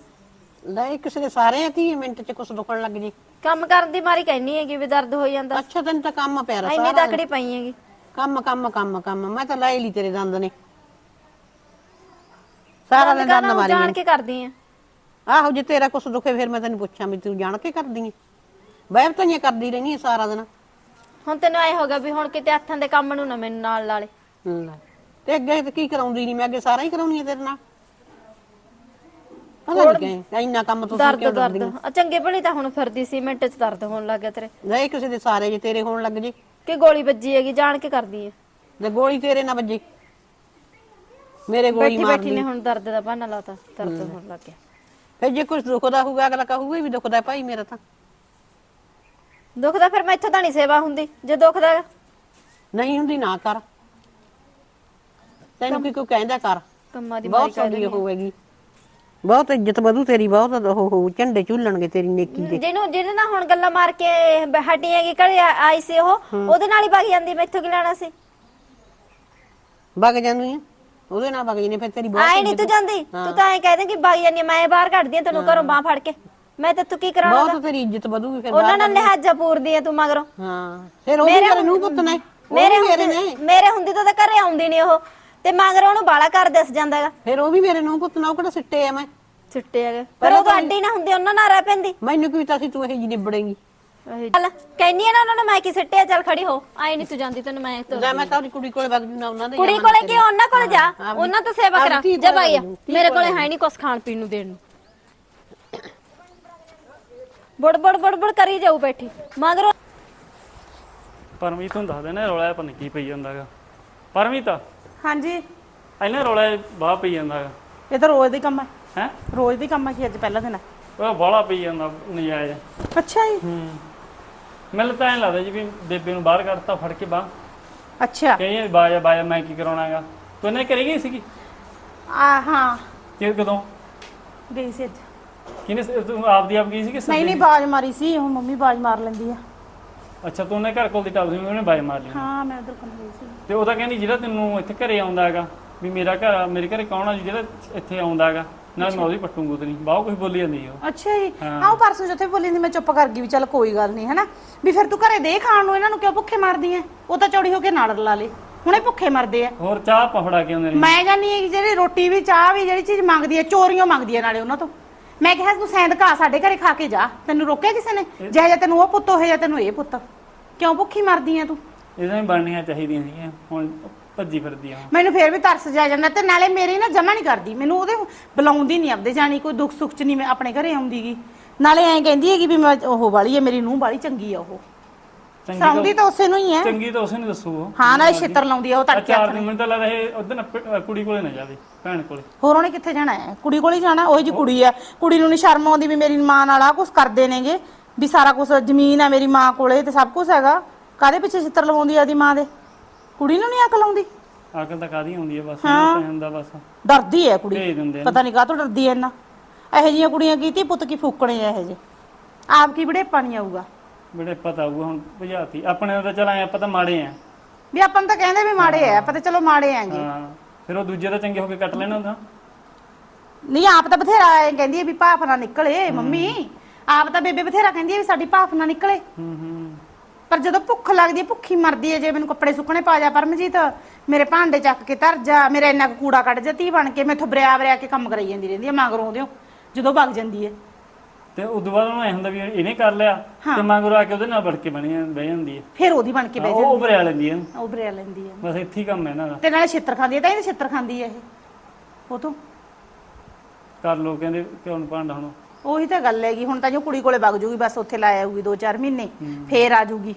ਇਹ ਕਿਸੇ ਦੇ ਸਾਰੇ ਆ ਧੀਏ ਮਿੰਟ ਚ ਕੁਛ ਦੁਖਣ ਲੱਗ ਜੇ। ਕੰਮ ਕਰਨ ਦੀ ਮਾਰੀ ਕਹਿਨੀ ਹੈਗੀ ਵੀ ਦਰਦ ਹੋ ਜਾਂਦਾ। ਅੱਛਾ ਤੈਨੂੰ ਤਾਂ ਕੰਮ ਪਿਆਰਾ ਐਨੀ ਸਾਰਾ ਤਕੜੀ ਪਈ ਹੈਗੀ। ਕੰਮ ਕੰਮ ਕੰਮ ਕੰਮ। ਮੈਂ ਤਾਂ ਲੈ ਲਈ ਤੇਰੇ ਦੰਦ ਨੇ। ਸਾਰਾ ਦਿਨ ਦੰਦ ਮਾਰੀ ਜਾਣ ਕੇ ਕਰਦੀ ਆ ਆਹੋ ਜੇ ਤੇਰਾ ਕੁਛ ਦੁਖੇ ਫਿਰ ਮੈਂ ਤੈਨੂੰ ਪੁੱਛਾਂ ਵੀ ਤੂੰ ਜਾਣ ਕੇ ਕਰਦੀ ਐ ਬੈਬ ਤਾਂ ਇਹ ਕਰਦੀ ਰਹਿਣੀ ਐ ਸਾਰਾ ਦਿਨ। ਹੁਣ ਤੈਨੂੰ ਐ ਹੋਗਾ ਵੀ ਹੁਣ ਕਿਤੇ ਹੱਥਾਂ ਦੇ ਕੰਮ ਨੂੰ ਨਾ ਮੈਨੂੰ ਨਾਲ ਲੈ। ਤੇ ਅੱਗੇ ਤੇ ਕੀ ਕਰਾਉਂਦੀ ਨਹੀਂ? ਮੈਂ ਅੱਗੇ ਸਾਰਾ ਹੀ ਕਰਾਉਣੀ ਐ ਤੇਰੇ ਨਾਲ। ਪਤਾ ਨਹੀਂ ਕਿ ਇੰਨਾ ਕੰਮ ਤੁਸੀਂ ਦਰਦ ਕਿਉਂ ਦਰਦ। ਕਰਦੀ ਆ ਚੰਗੇ ਭਲੀ ਤਾਂ ਹੁਣ ਫਿਰਦੀ ਸੀ ਮਿੰਟ ਚ ਦਰਦ ਹੋਣ ਲੱਗ ਗਿਆ ਤੇਰੇ। ਨਹੀਂ ਕਿਸੇ ਦੇ ਸਾਰੇ ਜੇ ਤੇਰੇ ਹੋਣ ਲੱਗ ਜੇ। ਕਿ ਗੋਲੀ ਵੱਜੀ ਹੈਗੀ ਜਾਣ ਕੇ ਕਰਦੀ ਆ ਤੇ ਗੋਲੀ ਤੇਰੇ ਨਾਲ ਵੱਜੇ ਮੇਰੇ ਗੋਲੀ ਬੈਠੀ ਮਾਰ ਬੈਠੀ ਨੇ ਹੁਣ ਦਰਦ ਦਾ ਬਹਾਨਾ ਲਾਤਾ ਦਰਦ ਹੋਣ ਲੱਗ ਗਿਆ। ਫਿਰ ਜੇ ਕੁਝ ਦੁਖਦਾ ਹੋਊਗਾ ਅਗਲਾ ਕਹੂਗਾ ਵੀ ਦੁਖਦਾ ਭਾਈ ਮੇਰਾ ਤਾਂ। ਦੁਖਦਾ ਫਿਰ ਮੈਥੋਂ ਤਾਂ ਨਹੀਂ ਸੇਵਾ ਹੁੰਦੀ ਜੇ ਦੁਖਦਾ ਨਹੀਂ ਹੁੰਦੀ ਨਾ ਕਰ। ਤੈਨੂੰ ਕੀ ਕੋਈ ਕਹਿੰਦਾ ਕਰ। ਕੰਮਾਂ ਦੀ ਬਹੁਤ ਸੌਦੀ ਹੋਵੇਗੀ। ਬਹੁਤ ਇੱਜ਼ਤ ਵਧੂ ਤੇਰੀ ਬਹੁਤ ਉਹ ਹੋ ਝੰਡੇ ਝੁੱਲਣਗੇ ਤੇਰੀ ਨੇਕੀ ਦੇ। ਜਿਹਨੂੰ ਜਿਹਦੇ ਨਾਲ ਹੁਣ ਗੱਲਾਂ ਮਾਰ ਕੇ ਬ- ਹਟੀ ਹੈਗੀ ਘਰੇ ਆ- ਆਈ ਸੀ ਉਹ ਉਹਦੇ ਨਾਲ ਹੀ ਵਗ ਜਾਂਦੀ ਮੈਥੋਂ ਕੀ ਲੈਣਾ ਸੀ? ਵਗ ਜਾਂਦੀ ਆ? ਉਹਦੇ ਨਾਲ ਵਗ ਜਾਂਦੀ ਫਿਰ ਤੇਰੀ ਬਹੁਤ ਆਏ ਨਹੀਂ ਤੂੰ ਜਾਂਦੀ? ਤੂੰ ਤਾਂ ਐਂ ਕਹਿ ਦੇ ਕਿ ਵਗ ਜਾਂਦੀ ਆ, ਮੈਂ ਬਾਹਰ ਕੱਢਦੀ ਆ ਤੈਨੂੰ ਘਰੋਂ ਬਾਹ ਫੜ ਕੇ। ਮੈਂ ਤੇ ਤੂੰ ਕੀ ਕਰਾਉਣਾ ਬਹੁਤ ਤੇਰੀ ਇੱਜ਼ਤ ਵਧੂਗੀ ਫਿਰ ਉਹਨਾਂ ਨਾਲ ਲਿਹਾਜ਼ਾ ਪੂਰਦੀ ਆ ਤੂੰ ਮਗਰੋਂ। ਹਾਂ। ਫਿਰ ਉਹ ਮੇਰੇ ਨੂੰ ਪੁੱਤ ਨੇ। ਮੇਰੇ ਮੇਰੇ ਨੇ ਹੁੰਦੀ ਮੇਰੇ ਹੁੰਦੀ ਤਾਂ ਘਰੇ ਆਉਂਦੀ ਨਹੀਂ ਉਹ। ਤੇ ਮਗਰੋਂ ਉਹਨੂੰ ਬਾਲਾ ਕਰ ਦਿਸ ਜਾਂਦਾ ਹੈਗਾ ਫਿਰ ਉਹ ਵੀ ਮੇਰੇ ਨੂੰ ਪੁੱਤ ਨਾ ਉਹ ਕਿਹੜਾ ਸਿੱਟੇ ਆ ਮੈਂ? ਛੁੱਟੇ ਹੈਗੇ। ਪਰ ਉਹ ਤਾਂ ਨਾ ਹੁੰਦੀ ਉਹਨਾਂ ਨਾਲ ਰਹਿ ਪੈਂਦੀ। ਮੈਨੂੰ ਕੀ ਪਤਾ ਸੀ ਤੂੰ ਇਹ ਜੀ ਨਿਬੜੇਂਗੀ। ਚੱਲ ਕਹਿੰਨੀ ਆ ਨਾ ਉਹਨਾਂ ਨੂੰ ਮੈਂ ਕੀ ਸਿੱਟਿਆ? ਚੱਲ ਖੜੀ ਹੋ। ਆਈ ਨਹੀਂ ਤੂੰ ਜਾਂਦੀ ਤੈਨੂੰ ਮੈਂ ਤੋਰ ਲੈ ਮੈਂ ਤਾਂ ਉਹਦੀ ਕੁੜੀ ਕੋਲੇ ਵਗ ਜੂਨਾ ਉਹਨਾਂ ਦੇ ਕੁੜੀ ਕੋਲੇ ਕਿ ਉਹਨਾਂ ਕੋਲ ਜਾ। ਉਹਨਾਂ ਤੋਂ ਸੇਵਾ ਕਰਾ। ਧੀ ਜਾ ਕੋਲੇ ਭਾਈ ਆ, ਮੇਰੇ ਕੋਲੇ ਹੈ ਨਹੀਂ ਕੁਛ ਖਾਣ ਪੀਣ ਨੂੰ ਦੇਣ ਨੂੰ। ਬੜ ਬੜ ਬੜ ਬੜ ਕਰੀ ਜਾਊ ਬੈਠੀ। ਮਗਰੋਂ ਪਰਮੀਤ ਨੂੰ ਦੱਸ ਦੇਣਾ ਰੌਲਾ ਪਨ ਕੀ ਪਈ ਜਾਂਦਾਗਾ। ਪਰਮੀਤ! ਹਾਂਜੀ। ਇਹਨੇ ਰੌਲਾ ਬਾਹ ਪਈ ਜਾਂਦਾਗਾ ਇਹ ਤਾਂ ਰੋਜ਼ ਦੀ ਕੰਮ ਹੈ। ਹੈ? ਰੋਜ਼ ਦੀ ਕੰਮ ਹੈ ਕਿ ਅੱਜ ਪਹਿਲਾ ਦਿਨ ਹੈ। ਉਹ ਬਾਹਲਾ ਪਈ ਜਾਂਦਾ ਨਜਾਇਜ਼। ਅੱਛਾ ਜੀ। ਹੂੰ। ਮੈਨੂੰ ਤਾਂ ਐਂ ਲੱਗਦਾ ਜੀ ਵੀ ਬੇਬੇ ਨੂੰ ਬਾਹਰ ਕੱਢਤਾ ਫੜ ਕੇ ਬਾਹ। ਅੱਛਾ। ਕਹੀ ਬਾਜਾ ਬਾਜਾ ਮੈਂ ਕੀ ਕਰਾਉਣਾਗਾ ਤੂੰ ਇਹਨੇ ਕਰੀ ਗਈ ਸੀਗੀ? ਆ ਹਾਂ। ਕਿ ਕਦੋਂ? ਗਈ ਸੀ ਅੱਜ ਕਿਨੇ ਤੂੰ ਆਪਦੀ ਆਪ ਗਈ ਸੀ ਕਿ ਨਹੀਂ ਨਹੀਂ ਬਾਜ ਮਾਰੀ ਸੀ ਉਹ ਮੰਮੀ ਬਾਜ ਮਾਰ ਲੈਂਦੀ ਆ। ਅੱਛਾ ਤੂੰ ਉਹਨੇ ਘਰ ਕੋਲ ਦੀ ਟਾਪ ਸੀ ਉਹਨੇ ਬਾਜ ਮਾਰ ਲਈ ਹਾਂ ਮੈਂ ਉਧਰ ਕੰਮ ਗਈ ਸੀ। ਤੇ ਉਹ ਤਾਂ ਕਹਿੰਦੀ ਜਿਹੜਾ ਤੈਨੂੰ ਇੱਥੇ ਘਰੇ ਆਉਂਦਾ ਹੈਗਾ ਵੀ ਮੇਰਾ ਘਰ ਮੇਰੇ ਘਰੇ ਕੌਣ ਆ ਜੀ ਜਿਹੜਾ ਇੱਥੇ ਆਉਂਦਾ ਹੈਗਾ? ਨਾਲ ਮੈਂ ਉਹਦੀ ਪੱਟੂ ਗੁੱਤ ਨਹੀਂ ਬਾਹਰ ਕੁਝ ਬੋਲੀ ਜਾਂਦੀ ਉਹ। ਅੱਛਾ ਜੀ। ਆਹ ਉਹ ਪਰਸੋਂ ਜਿੱਥੇ ਬੋਲੀ ਦੀ ਮੈਂ ਚੁੱਪ ਕਰ ਗਈ ਵੀ ਚੱਲ ਕੋਈ ਗੱਲ ਨਹੀਂ ਹਨਾ? ਵੀ ਫਿਰ ਤੂੰ ਘਰੇ ਦੇ ਖਾਣ ਨੂੰ ਇਹਨਾਂ ਨੂੰ ਕਿਉਂ ਭੁੱਖੇ ਮਰਦੀ ਐ? ਉਹ ਤਾਂ ਚੌੜੀ ਹੋ ਕੇ ਨਾਲ ਲਾ ਲੇ। ਹੁਣੇ ਭੁੱਖੇ ਮਰਦੇ ਆ ਹੋਰ ਚਾਹ ਪਫੜਾ ਕੇ ਆਉਂਦੇ ਨੇ ਮੈਂ ਜਾਨੀ ਹੈ ਕਿ ਜਿਹੜੀ ਰੋਟੀ ਵੀ ਚਾਹ ਵੀ ਜਿਹੜੀ ਚੀਜ਼ ਮੰਗਦੀ ਹੈ ਚੋਰੀਆਂ ਮੰਗਦੀ ਹੈ ਨਾਲੇ ਉਹਨਾਂ ਤੋਂ। ਮੈਂ ਕਿਹਾ ਤੂੰ ਸੈਂਦ ਘਾ ਸਾਡੇ ਘਰੇ ਖਾ ਕੇ ਜਾ। ਤੈਨੂੰ ਰੋਕਿਆ ਕਿਸੇ ਨੇ? ਜਿਹੋ ਜਿਹਾ ਤੈਨੂੰ ਉਹ ਪੁੱਤ ਹੋਏ ਜਾਂ ਤੈਨੂੰ ਇਹ ਪੁੱਤ। ਕਿਉਂ ਭੁੱਖੀ ਮਰਦੀ ਆ ਤੂੰ? ਇਹਦਾਂ ਹੀ ਬਣਨੀਆਂ ਚਾਹੀਦੀਆਂ ਸੀਗੀਆਂ। ਹੁਣ ਭੱਜੀ ਫਿਰਦੀ ਆ। ਮੈਨੂੰ ਫੇਰ ਵੀ ਤਰਸ ਜਾ ਜਾਂਦਾ ਤੇ ਨਾਲੇ ਮੇਰੀ ਨਾ ਜਮਾ ਨਹੀਂ ਕਰਦੀ। ਮੈਨੂੰ ਉਹਦੇ ਬੁਲਾਉਂਦੀ ਨਹੀਂ ਆਪਦੇ ਜਾਣੀ ਕੋਈ ਦੁੱਖ ਸੁੱਖ ਚ ਨਹੀਂ ਮੈਂ ਆਪਣੇ ਘਰੇ ਆਉਂਦੀਗੀ ਨਾਲੇ ਐਂ ਕਹਿੰਦੀ ਹੈਗੀ ਵੀ ਮੈਂ ਉਹ ਵਾਲੀ ਹੈ ਮੇਰੀ ਨੂੰਹ ਵਾਲੀ ਚੰਗੀ ਆ ਉਹ। ਚੰਗੀ ਸੌਂਦੀ ਤਾਂ ਉਸੇ ਨੂੰ ਹੀ ਹੈ। ਚੰਗੀ ਤਾਂ ਉਸੇ ਨੂੰ ਦੱਸੂ ਉਹ। ਹਾਂ ਨਾਲੇ ਛਿੱਤਰ ਲਾਉਂਦੀ ਆ ਉਹ ਤੜਕੇ ਚਾਰ ਦਿਨ ਮੈਨੂੰ ਤਾਂ ਲੱਗਦਾ ਇਹ ਉਧਰ ਕੁੜੀ ਕੋਲੇ ਨਾ ਜਾਵੇ ਭੈਣ ਕੋਲੇ। ਹੋਰ ਉਹਨੇ ਕਿੱਥੇ ਜਾਣਾ ਹੈ? ਕੁੜੀ ਕੋਲ ਹੀ ਜਾਣਾ? ਉਹੀ ਜੀ ਕੁੜੀ ਆ ਕੁੜੀ ਨੂੰ ਨਹੀਂ ਸ਼ਰਮ ਆਉਂਦੀ ਵੀ ਮੇਰੀ ਮਾਂ ਨਾਲ ਆ ਕੁਝ ਕਰਦੇ ਨੇਗੇ ਵੀ ਸਾਰਾ ਕੁਝ ਜ਼ਮੀਨ ਆ ਮੇਰੀ ਮਾਂ ਕੋਲੇ ਤੇ ਸਭ ਕੁਝ ਹੈਗਾ। ਕਾਦੇ ਪਿੱਛੇ ਛਿੱਤਰ ਲਵਾਉਂਦੀ ਆ ਦੀ ਮਾਂ ਦੇ? ਕੁੜੀ ਨੂੰ ਨਹੀਂ ਅਕਲ ਆਉਂਦੀ? ਅਕਲ ਤਾਂ ਕਾਦੀ ਹੁੰਦੀ ਆ ਬਸ ਇਹਨੂੰ ਤਾਂ ਹੁੰਦਾ ਬਸ। ਡਰਦੀ ਹੈ ਕੁੜੀ। ਭੇਜ ਦਿੰਦੇ ਨੇ ਪਤਾ ਨਹੀਂ ਕਾਹਤੋਂ ਡਰਦੀ ਐ ਇੰਨਾ। ਇਹੋ ਜਿਹੀਆਂ ਕੁੜੀਆਂ ਕੀਤੀ ਪੁੱਤ ਕੀ ਫੂਕਣੇ ਆ ਇਹੋ ਜਿਹੇ। ਆਪ ਕੀ ਬੜੇ ਪਾਣੀ ਆਊਗਾ। ਬੜੇ ਪਤਾ ਹੋਊਗਾ ਹੁਣ ਭਜਾਤੀ ਆਪਣੇ ਨੂੰ ਤਾਂ ਚਲ ਆਏ ਆਪਾਂ ਤਾਂ ਮਾੜੇ ਆ। ਵੀ ਆਪਾਂ ਨੂੰ ਤਾਂ ਕਹਿੰਦੇ ਵੀ ਮਾੜੇ ਆ ਆਪਾਂ ਤਾਂ ਚਲੋ ਮਾੜੇ ਆਂਗੇ। ਹਾਂ ਫਿਰ ਉਹ ਦੂਜੇ ਤਾਂ ਚੰਗੇ ਹੋ ਕੇ ਕੱਟ ਲੈਣਾ ਹੁੰਦਾ। ਨਹੀਂ ਆਪ ਤਾਂ ਬਥੇਰਾ ਐਂ ਕਹਿੰਦੀ ਵੀ ਭਾਫ ਨਾ ਨਿਕਲੇ ਮੰਮੀ। ਆਪ ਤਾਂ ਬੇਬੇ ਬਥੇਰਾ ਕਹਿੰਦੀ ਵੀ ਸਾਡੀ ਭਾਫ ਨਾ ਨਿਕਲੇ। ਹੂੰ ਹੂੰ। ਪਰ ਜਦੋਂ ਭੁੱਖ ਲੱਗਦੀ ਹੈ ਭੁੱਖੀ ਮਰਦੀ ਹੈ ਜੇ ਮੈਨੂੰ ਕੱਪੜੇ ਸੁੱਕਣੇ ਪਾ ਜਾ ਪਰਮਜੀਤ ਮੇਰੇ ਭਾਂਡੇ ਚੱਕ ਕੇ ਧਰ ਜਾ ਮੇਰਾ ਇੰਨਾ ਕੁ ਕੂੜਾ ਕੱਢ ਜਾ ਧੀ ਬਣ ਕੇ ਮੈਥੋਂ ਬਰਿਆ ਬਰਿਆ ਕੇ ਕੰਮ ਕਰਾਈ ਜਾਂਦੀ ਰਹਿੰਦੀ ਹੈ ਮਗਰੋਂ ਉਹਦੇ ਜਦੋਂ ਵਗ ਜਾਂਦੀ ਹੈ ਤੇ ਉਦੋਂ ਬਾਅਦ ਉਹਨੂੰ ਐ ਹੁੰਦਾ ਵੀ ਇਹਨੇ ਕਰ ਲਿਆ ਤੇ ਮਗਰੋਂ ਆ ਕੇ ਉਹਦੇ ਨਾਲ ਵੜ ਕੇ ਬਣੀ ਜਾਂ- ਬਹਿ ਜਾਂਦੀ ਹੈ ਫਿਰ ਉਹਦੀ ਬਣ ਕੇ ਬਹਿ ਉਹ ਉਹ ਭਰਿਆ ਲੈਂਦੀ ਹੈ ਜਾ ਉਹ ਬਰਿਆ ਲੈਂਦੀ ਹੈ ਬਸ ਇੱਥੇ ਹੀ ਕੰਮ ਹੈ ਇਹਨਾਂ ਦਾ। ਤੇ ਨਾਲੇ ਛਿੱਤਰ ਖਾਂਦੀ ਹੈ ਤਾਂ ਇਹਦੇ ਛਿੱਤਰ ਖਾਂਦੀ ਹੈ ਇਹ। ਉਹ ਤੋਂ। ਕਰ ਲੋ ਕਹਿੰਦੇ ਕਿਉਂ ਨੀ ਭਾਂਡਾ ਹੁਣ। ਉਹੀ ਤਾਂ ਗੱਲ ਹੈਗੀ ਹੁਣ ਤਾਂ ਜੋ ਕੁੜੀ ਕੋਲੇ ਵਗ ਜੂਗੀ ਬਸ ਉੱਥੇ ਲਾਇਆ ਆਊਗੀ 2-4 ਮਹੀਨੇ ਫੇਰ ਆ ਜੂਗੀ।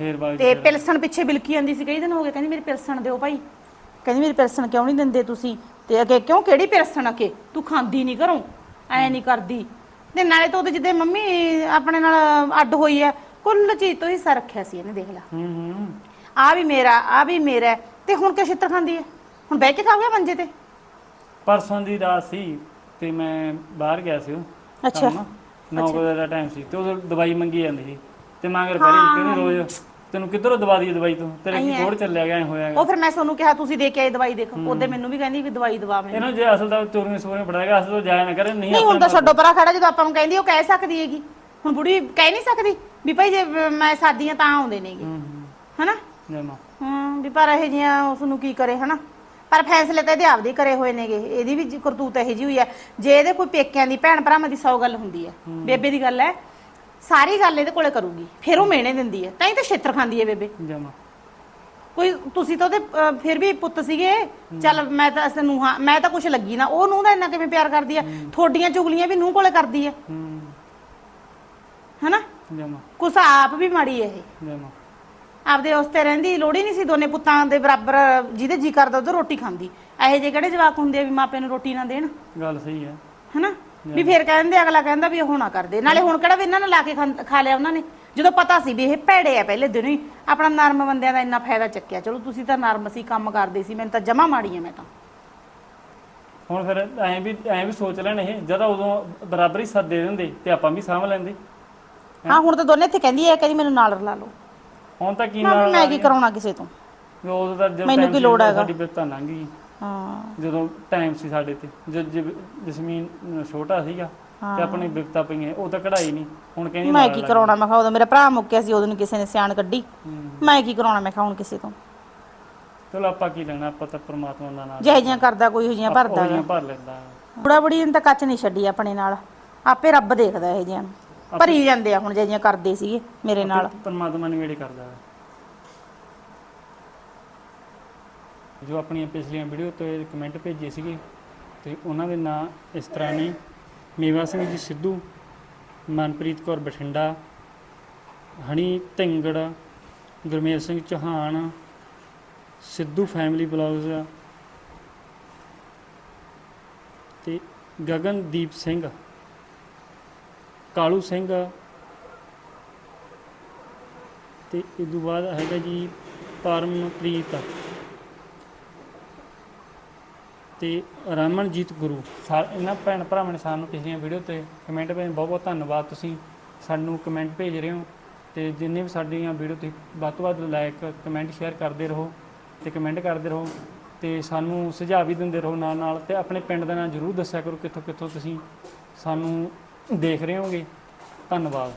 ਫੇਰ ਬਾਅਦ ਤੇ ਪਿਲਸਣ ਪਿੱਛੇ ਬਿਲਕੀ ਜਾਂਦੀ ਸੀ ਕਈ ਦਿਨ ਹੋ ਗਏ ਕਹਿੰਦੀ ਮੇਰੀ ਪਿਲਸਣ ਦਿਓ ਭਾਈ। ਕਹਿੰਦੀ ਮੇਰੀ ਪਿਲਸਣ ਕਿਉਂ ਨਹੀਂ ਦਿੰਦੇ ਤੁਸੀਂ? ਤੇ ਅਗੇ ਕਿਉਂ ਕਿਹੜੀ ਪਿਲਸਣ ਅਕੇ ਤੂੰ ਖਾਂਦੀ ਨਹੀਂ ਘਰੋਂ ਐ ਨਹੀਂ ਕਰਦੀ। ਤੇ ਨਾਲੇ ਤਾਂ ਉਹਦੇ ਜਿੱਦੇ ਮੰਮੀ ਆਪਣੇ ਨਾਲ ਅੱਡ ਹੋਈ ਐ ਕੁੱਲ ਚੀਜ਼ ਤੋਂ ਹਿੱਸਾ ਰੱਖਿਆ ਸੀ ਇਹਨੇ ਦੇਖ ਲੈ। ਹੂੰ ਹੂੰ। ਆ ਵੀ ਮੇਰਾ ਆ ਵੀ ਮੇਰਾ ਹੈ। ਤੇ ਹੁਣ ਕਿਉਂ ਛਿੱਤਰ ਖਾਂਦੀ ਐ ਹੁਣ ਬਹਿ ਕੇ ਖਾਊਗਾ ਮੰਜੇ ਤੇ? ਪਰਸੋਂ ਦੀ ਰਾਤ ਸੀ ਤੇ ਮੈਂ ਬਾਹਰ ਗਿਆ ਸੀ ਅੱਛਾ। 9 ਵਜੇ ਦਾ ਟਾਈਮ ਸੀ ਤੇ ਉਹ ਦਵਾਈ ਮੰਗੀ ਜਾਂਦੀ ਸੀ। ਤੇ ਮੰਗਰ ਪੜੀ ਕਹਿੰਦੀ ਰੋਜ਼ ਤੈਨੂੰ ਕਿੱਧਰੋਂ ਦਵਾ ਦੀ ਦਵਾਈ ਤੂੰ? ਤੇਰੇ ਕੀ ਕੋੜ ਚੱਲਿਆ ਗਿਆ ਐ ਹੋਇਆ। ਉਹ ਫਿਰ ਮੈਂ ਤੁਹਾਨੂੰ ਕਿਹਾ ਤੁਸੀਂ ਦੇ ਕੇ ਆਏ ਦਵਾਈ ਦੇਖੋ। ਉਹਦੇ ਮੈਨੂੰ ਵੀ ਕਹਿੰਦੀ ਵੀ ਦਵਾਈ ਦਵਾ ਮੈਨੂੰ ਇਹਨੂੰ ਜੇ ਅਸਲ ਦਾ ਚੋਰੀਆਂ ਸੋਰੀਆਂ ਫੜਾਏਗਾ ਅਸਲ ਤੋਂ ਜਾਇਆ ਨਾ ਕਰੇ ਨਹੀਂ ਨਹੀਂ ਹੁਣ ਤਾਂ ਛੱਡੋ ਪਰਾ ਖੜਾ ਜਦੋਂ ਆਪਾਂ ਨੂੰ ਕਹਿੰਦੀ ਉਹ ਕਹਿ ਸਕਦੀ ਹੈਗੀ। ਹੁਣ ਬੁੜੀ ਕਹਿ ਨਹੀਂ ਸਕਦੀ ਵੀ ਭਾਈ ਜੇ ਮੈਂ ਸਾਦੀਆਂ ਤਾਂ ਆਉਂਦੇ ਨੇਗੇ ਹਨਾ? ਜਮਾ ਹਾਂ ਵੀ ਪਰ ਇਹ ਜੀਆਂ ਉਸ ਨੂੰ ਕੀ ਕਰੇ ਹਨਾ? ਪਰ ਫੈਸਲੇ ਤਾਂ ਇਹਦੇ ਆਪਦੇ ਕਰੇ ਹੋਏ ਨੇਗੇ। ਇਹਦੀ ਵੀ ਜੀ ਕਰਤੂਤ ਇਹੋ ਜੀ ਹੋਈ ਹੈ। ਜੇ ਇਹਦੇ ਕੋਈ ਪੇਕਿਆਂ ਦੀ ਭੈਣ ਭਰਾਵਾਂ ਦੀ ਸੌ ਗੱਲ ਹੁੰਦੀ ਹੈ। ਬੇਬੇ ਦੀ ਗੱਲ ਹੈ ਸਾਰੀ ਗੱਲ ਇਹਦੇ ਕੋਲੇ ਕਰੂਗੀ ਫਿਰ ਉਹ ਮਿਹਣੇ ਦਿੰਦੀ ਹੈ। ਤਾਂ ਹੀ ਤਾਂ ਛੇਤਰ ਖਾਂਦੀ ਹੈ ਬੇਬੇ। ਜਮਾ। ਕੋਈ ਤੁਸੀਂ ਤਾਂ ਉਹਦੇ ਅਹ, ਫਿਰ ਵੀ ਪੁੱਤ ਸੀਗੇ? ਚੱਲ ਮੈਂ ਤਾਂ ਅਸ ਨੂੰ ਹਾਂ ਮੈਂ ਤਾਂ ਕੁਛ ਲੱਗੀ ਨਾ। ਉਹ ਨੂੰ ਦਾ ਇੰਨਾ ਕਿਵੇਂ ਪਿਆਰ ਕਰਦੀ ਆ ਥੋਡੀਆਂ ਚੁਗਲੀਆਂ ਵੀ ਨੂੰ ਕੋਲੇ ਕਰਦੀ ਆ ਹੂੰ ਹਨਾ? ਜਮਾ। ਕੁਛ ਆਪ ਵੀ ਮਾੜੀ ਹੈ ਇਹ। ਜਮਾ। ਆਪਦੇ ਉਸ ਤੇ ਰਹਿੰਦੀ ਲੋੜੀ ਨਹੀਂ ਸੀ ਦੋਨੇ ਪੁੱਤਾਂ ਦੇ ਬਰਾਬਰ ਜਿਹਦੇ ਜੀ ਕਰਦਾ ਉਹ ਰੋਟੀ ਖਾਂਦੀ। ਇਹੋ ਜਿਹੇ ਕਿਹੜੇ ਜਵਾਕ ਹੁੰਦੇ ਆ ਵੀ ਮਾਪੇ ਨੂੰ ਰੋਟੀ ਨਾ ਦੇਣ? ਗੱਲ ਸਹੀ ਹੈ। ਹਨਾ? ਵੀ ਫਿਰ ਕਹਿੰਦੇ ਅਗਲਾ ਕਹਿੰਦਾ ਵੀ ਉਹ ਨਾ ਕਰਦੇ। ਨਾਲੇ ਹੁਣ ਕਿਹੜਾ ਵੀ ਇਹਨਾਂ ਨੇ ਲਾ ਕੇ ਖਾਂ- ਖਾ ਲਿਆ ਉਹਨਾਂ ਨੇ? ਜਦੋਂ ਪਤਾ ਸੀ ਵੀ ਇਹ ਭੈੜੇ ਆ ਪਹਿਲੇ ਦਿਨੋਂ ਹੀ ਆਪਣਾ ਨਰਮ ਬੰਦਿਆਂ ਦਾ ਇੰਨਾ ਫਾਇਦਾ ਚੱਕਿਆ। ਚਲੋ ਤੁਸੀਂ ਤਾਂ ਨਰਮ ਸੀ ਕੰਮ ਕਰਦੇ ਸੀ ਮੈਨੂੰ ਤਾਂ ਜਮਾ ਮਾੜੀ ਆ ਮੈਂ ਤਾਂ। ਹੁਣ ਫਿਰ ਐਂ ਵੀ ਐਂ ਵੀ ਸੋਚ ਲੈਣ ਇਹ ਜਦੋਂ ਉਦੋਂ ਬਰਾਬਰ ਹੀ ਸੱਦ ਦੇ ਦਿੰਦੇ ਤੇ ਆਪਾਂ ਵੀ ਸਾਂਭ ਲੈਂਦੇ। ਹਾਂ ਹੁਣ ਤਾਂ ਦੋਨੇ ਇੱਥੇ ਕਹਿੰਦੀ ਹੈ ਕਹਿੰਦੀ ਮੈਨੂੰ ਨਾਲ ਰਲਾ ਲਓ। ਹੁਣ ਤਾਂ ਕੀ ਮੈਂ ਨਾਲ ਮੈਂ ਕੀ ਕਰਾਉਣਾ ਕਿਸੇ ਤੋਂ? ਉਦੋਂ ਤਾਂ ਜਦੋਂ ਮੈਨੂੰ time ਕੀ ਸੀ, ਲੋੜ ਉਦੋਂ ਹੈਗਾ? ਸਾਡੀ ਲੰਘ ਗਈ। ਹਾਂ। ਜਦੋਂ ਟਾਈਮ ਸੀ ਸਾਡੇ ਤੇ। ਜਦ ਜਬ- ਜਸਮੀਨ ਛੋਟਾ ਸੀਗਾ ਤੇ ਆਪਣੀ ਬਿਪਤਾ ਪਈਆਂ। ਉਹ ਤਾਂ ਕਢਾਈ ਨਹੀਂ ਹੁਣ ਕਹਿੰਦੀ ਮੈਂ ਨਾਲ ਕੀ ਲੱਗ ਕਰਾਉਣਾ? ਮੈਂ ਕਿਹਾ ਉਦੋਂ ਮੇਰਾ ਭਰਾ ਮੁੱਕਿਆ ਸੀ ਉਦੋਂ ਨੂੰ ਕਿਸੇ ਨੇ ਸਿਆਣ ਕੱਢੀ। ਹੂੰ। ਮੈਂ ਕੀ ਕਰਾਉਣਾ? ਮੈਂ ਕਿਹਾ ਹੁਣ ਕਿਸੇ ਤੋਂ। ਚਲੋ ਆਪਾਂ ਕੀ ਲੈਣਾ? ਆਪਾਂ ਤਾਂ ਪ੍ਰਮਾਤਮਾ ਦਾ ਨਾਮ ਜਿਹੇ ਜਿਹੀਆਂ ਕਰਦਾ ਕੋਈ ਹੋ ਜਿਹੀਆਂ ਭਰਦਾ ਉਹਦੀਆਂ ਭਰ ਲੈਂਦਾ। ਬੁੜਾ ਬੁੜੀ ਨੇ ਤਾਂ ਕੱਚ ਨਹੀਂ ਛੱਡੀ ਆਪਣੇ ਨਾਲ। ਆਪੇ ਰੱਬ ਦੇਖਦਾ ਇਹ ਜਿਹੀਆਂ ਨੂੰ। ਭਰੀ ਜਾਂਦੇ ਆ ਹੁਣ ਜਿਹੇ ਜਿਹੀਆਂ ਕਰਦੇ ਸੀਗੇ ਮੇਰੇ ਨਾਲ। ਪਰਮਾਤਮਾ ਨੇ ਵੇੜੇ ਕਰਦਾ। ਹੈ ਜੋ ਆਪਣੀਆਂ ਪਿਛਲੀਆਂ ਵੀਡੀਓ ਤੇ ਕਮੈਂਟ ਭੇਜੇ ਸੀਗੇ ਤੇ ਉਹਨਾਂ ਦੇ ਨਾਂ ਇਸ ਤਰ੍ਹਾਂ ਨੇ। ਮੇਵਾ ਸਿੰਘ ਜੀ ਸਿੱਧੂ, ਮਨਪ੍ਰੀਤ ਕੌਰ ਬਠਿੰਡਾ, ਹਣੀ ਢਿੰਗੜ, ਗੁਰਮੇਲ ਸਿੰਘ ਚੌਹਾਨ, ਸਿੱਧੂ ਫੈਮਿਲੀ ਬਲੌਗਸ ਤੇ ਗਗਨਦੀਪ ਸਿੰਘ, ਕਾਲੂ ਸਿੰਘ, ਤੇ ਇਸ ਤੋਂ ਬਾਅਦ ਹੈਗਾ ਜੀ ਪਰਮਪ੍ਰੀਤ। ਤੇ ਰਮਨਜੀਤ ਗੁਰੂ, ਸਾ- ਇਹਨਾਂ ਭੈਣ ਭਰਾਵਾਂ ਨੇ ਸਾਨੂੰ ਪਿਛਲੀਆਂ ਵੀਡੀਓ ਤੇ ਕਮੈਂਟ ਭੇਜ, ਬਹੁਤ ਬਹੁਤ ਧੰਨਵਾਦ ਤੁਸੀਂ ਸਾਨੂੰ ਕਮੈਂਟ ਭੇਜ ਰਹੇ ਹੋ ਤੇ ਜਿੰਨੇ ਵੀ ਸਾਡੀਆਂ ਵੀਡੀਓ ਤੁਸੀਂ ਵੱਧ ਤੋਂ ਵੱਧ ਲਾਈਕ ਕਮੈਂਟ ਸ਼ੇਅਰ ਕਰਦੇ ਰਹੋ ਤੇ ਕਮੈਂਟ ਕਰਦੇ ਰਹੋ ਤੇ ਸਾਨੂੰ ਸੁਝਾਅ ਵੀ ਦਿੰਦੇ ਰਹੋ ਨਾਲ ਨਾਲ ਤੇ ਆਪਣੇ ਪਿੰਡ ਦਾ ਨਾਂ ਜਰੂਰ ਦੱਸਿਆ ਕਰੋ ਕਿੱਥੋਂ ਕਿੱਥੋਂ ਤੁਸੀਂ ਸਾਨੂੰ ਦੇਖ ਰਹੇ ਹੋਗੇ। ਧੰਨਵਾਦ।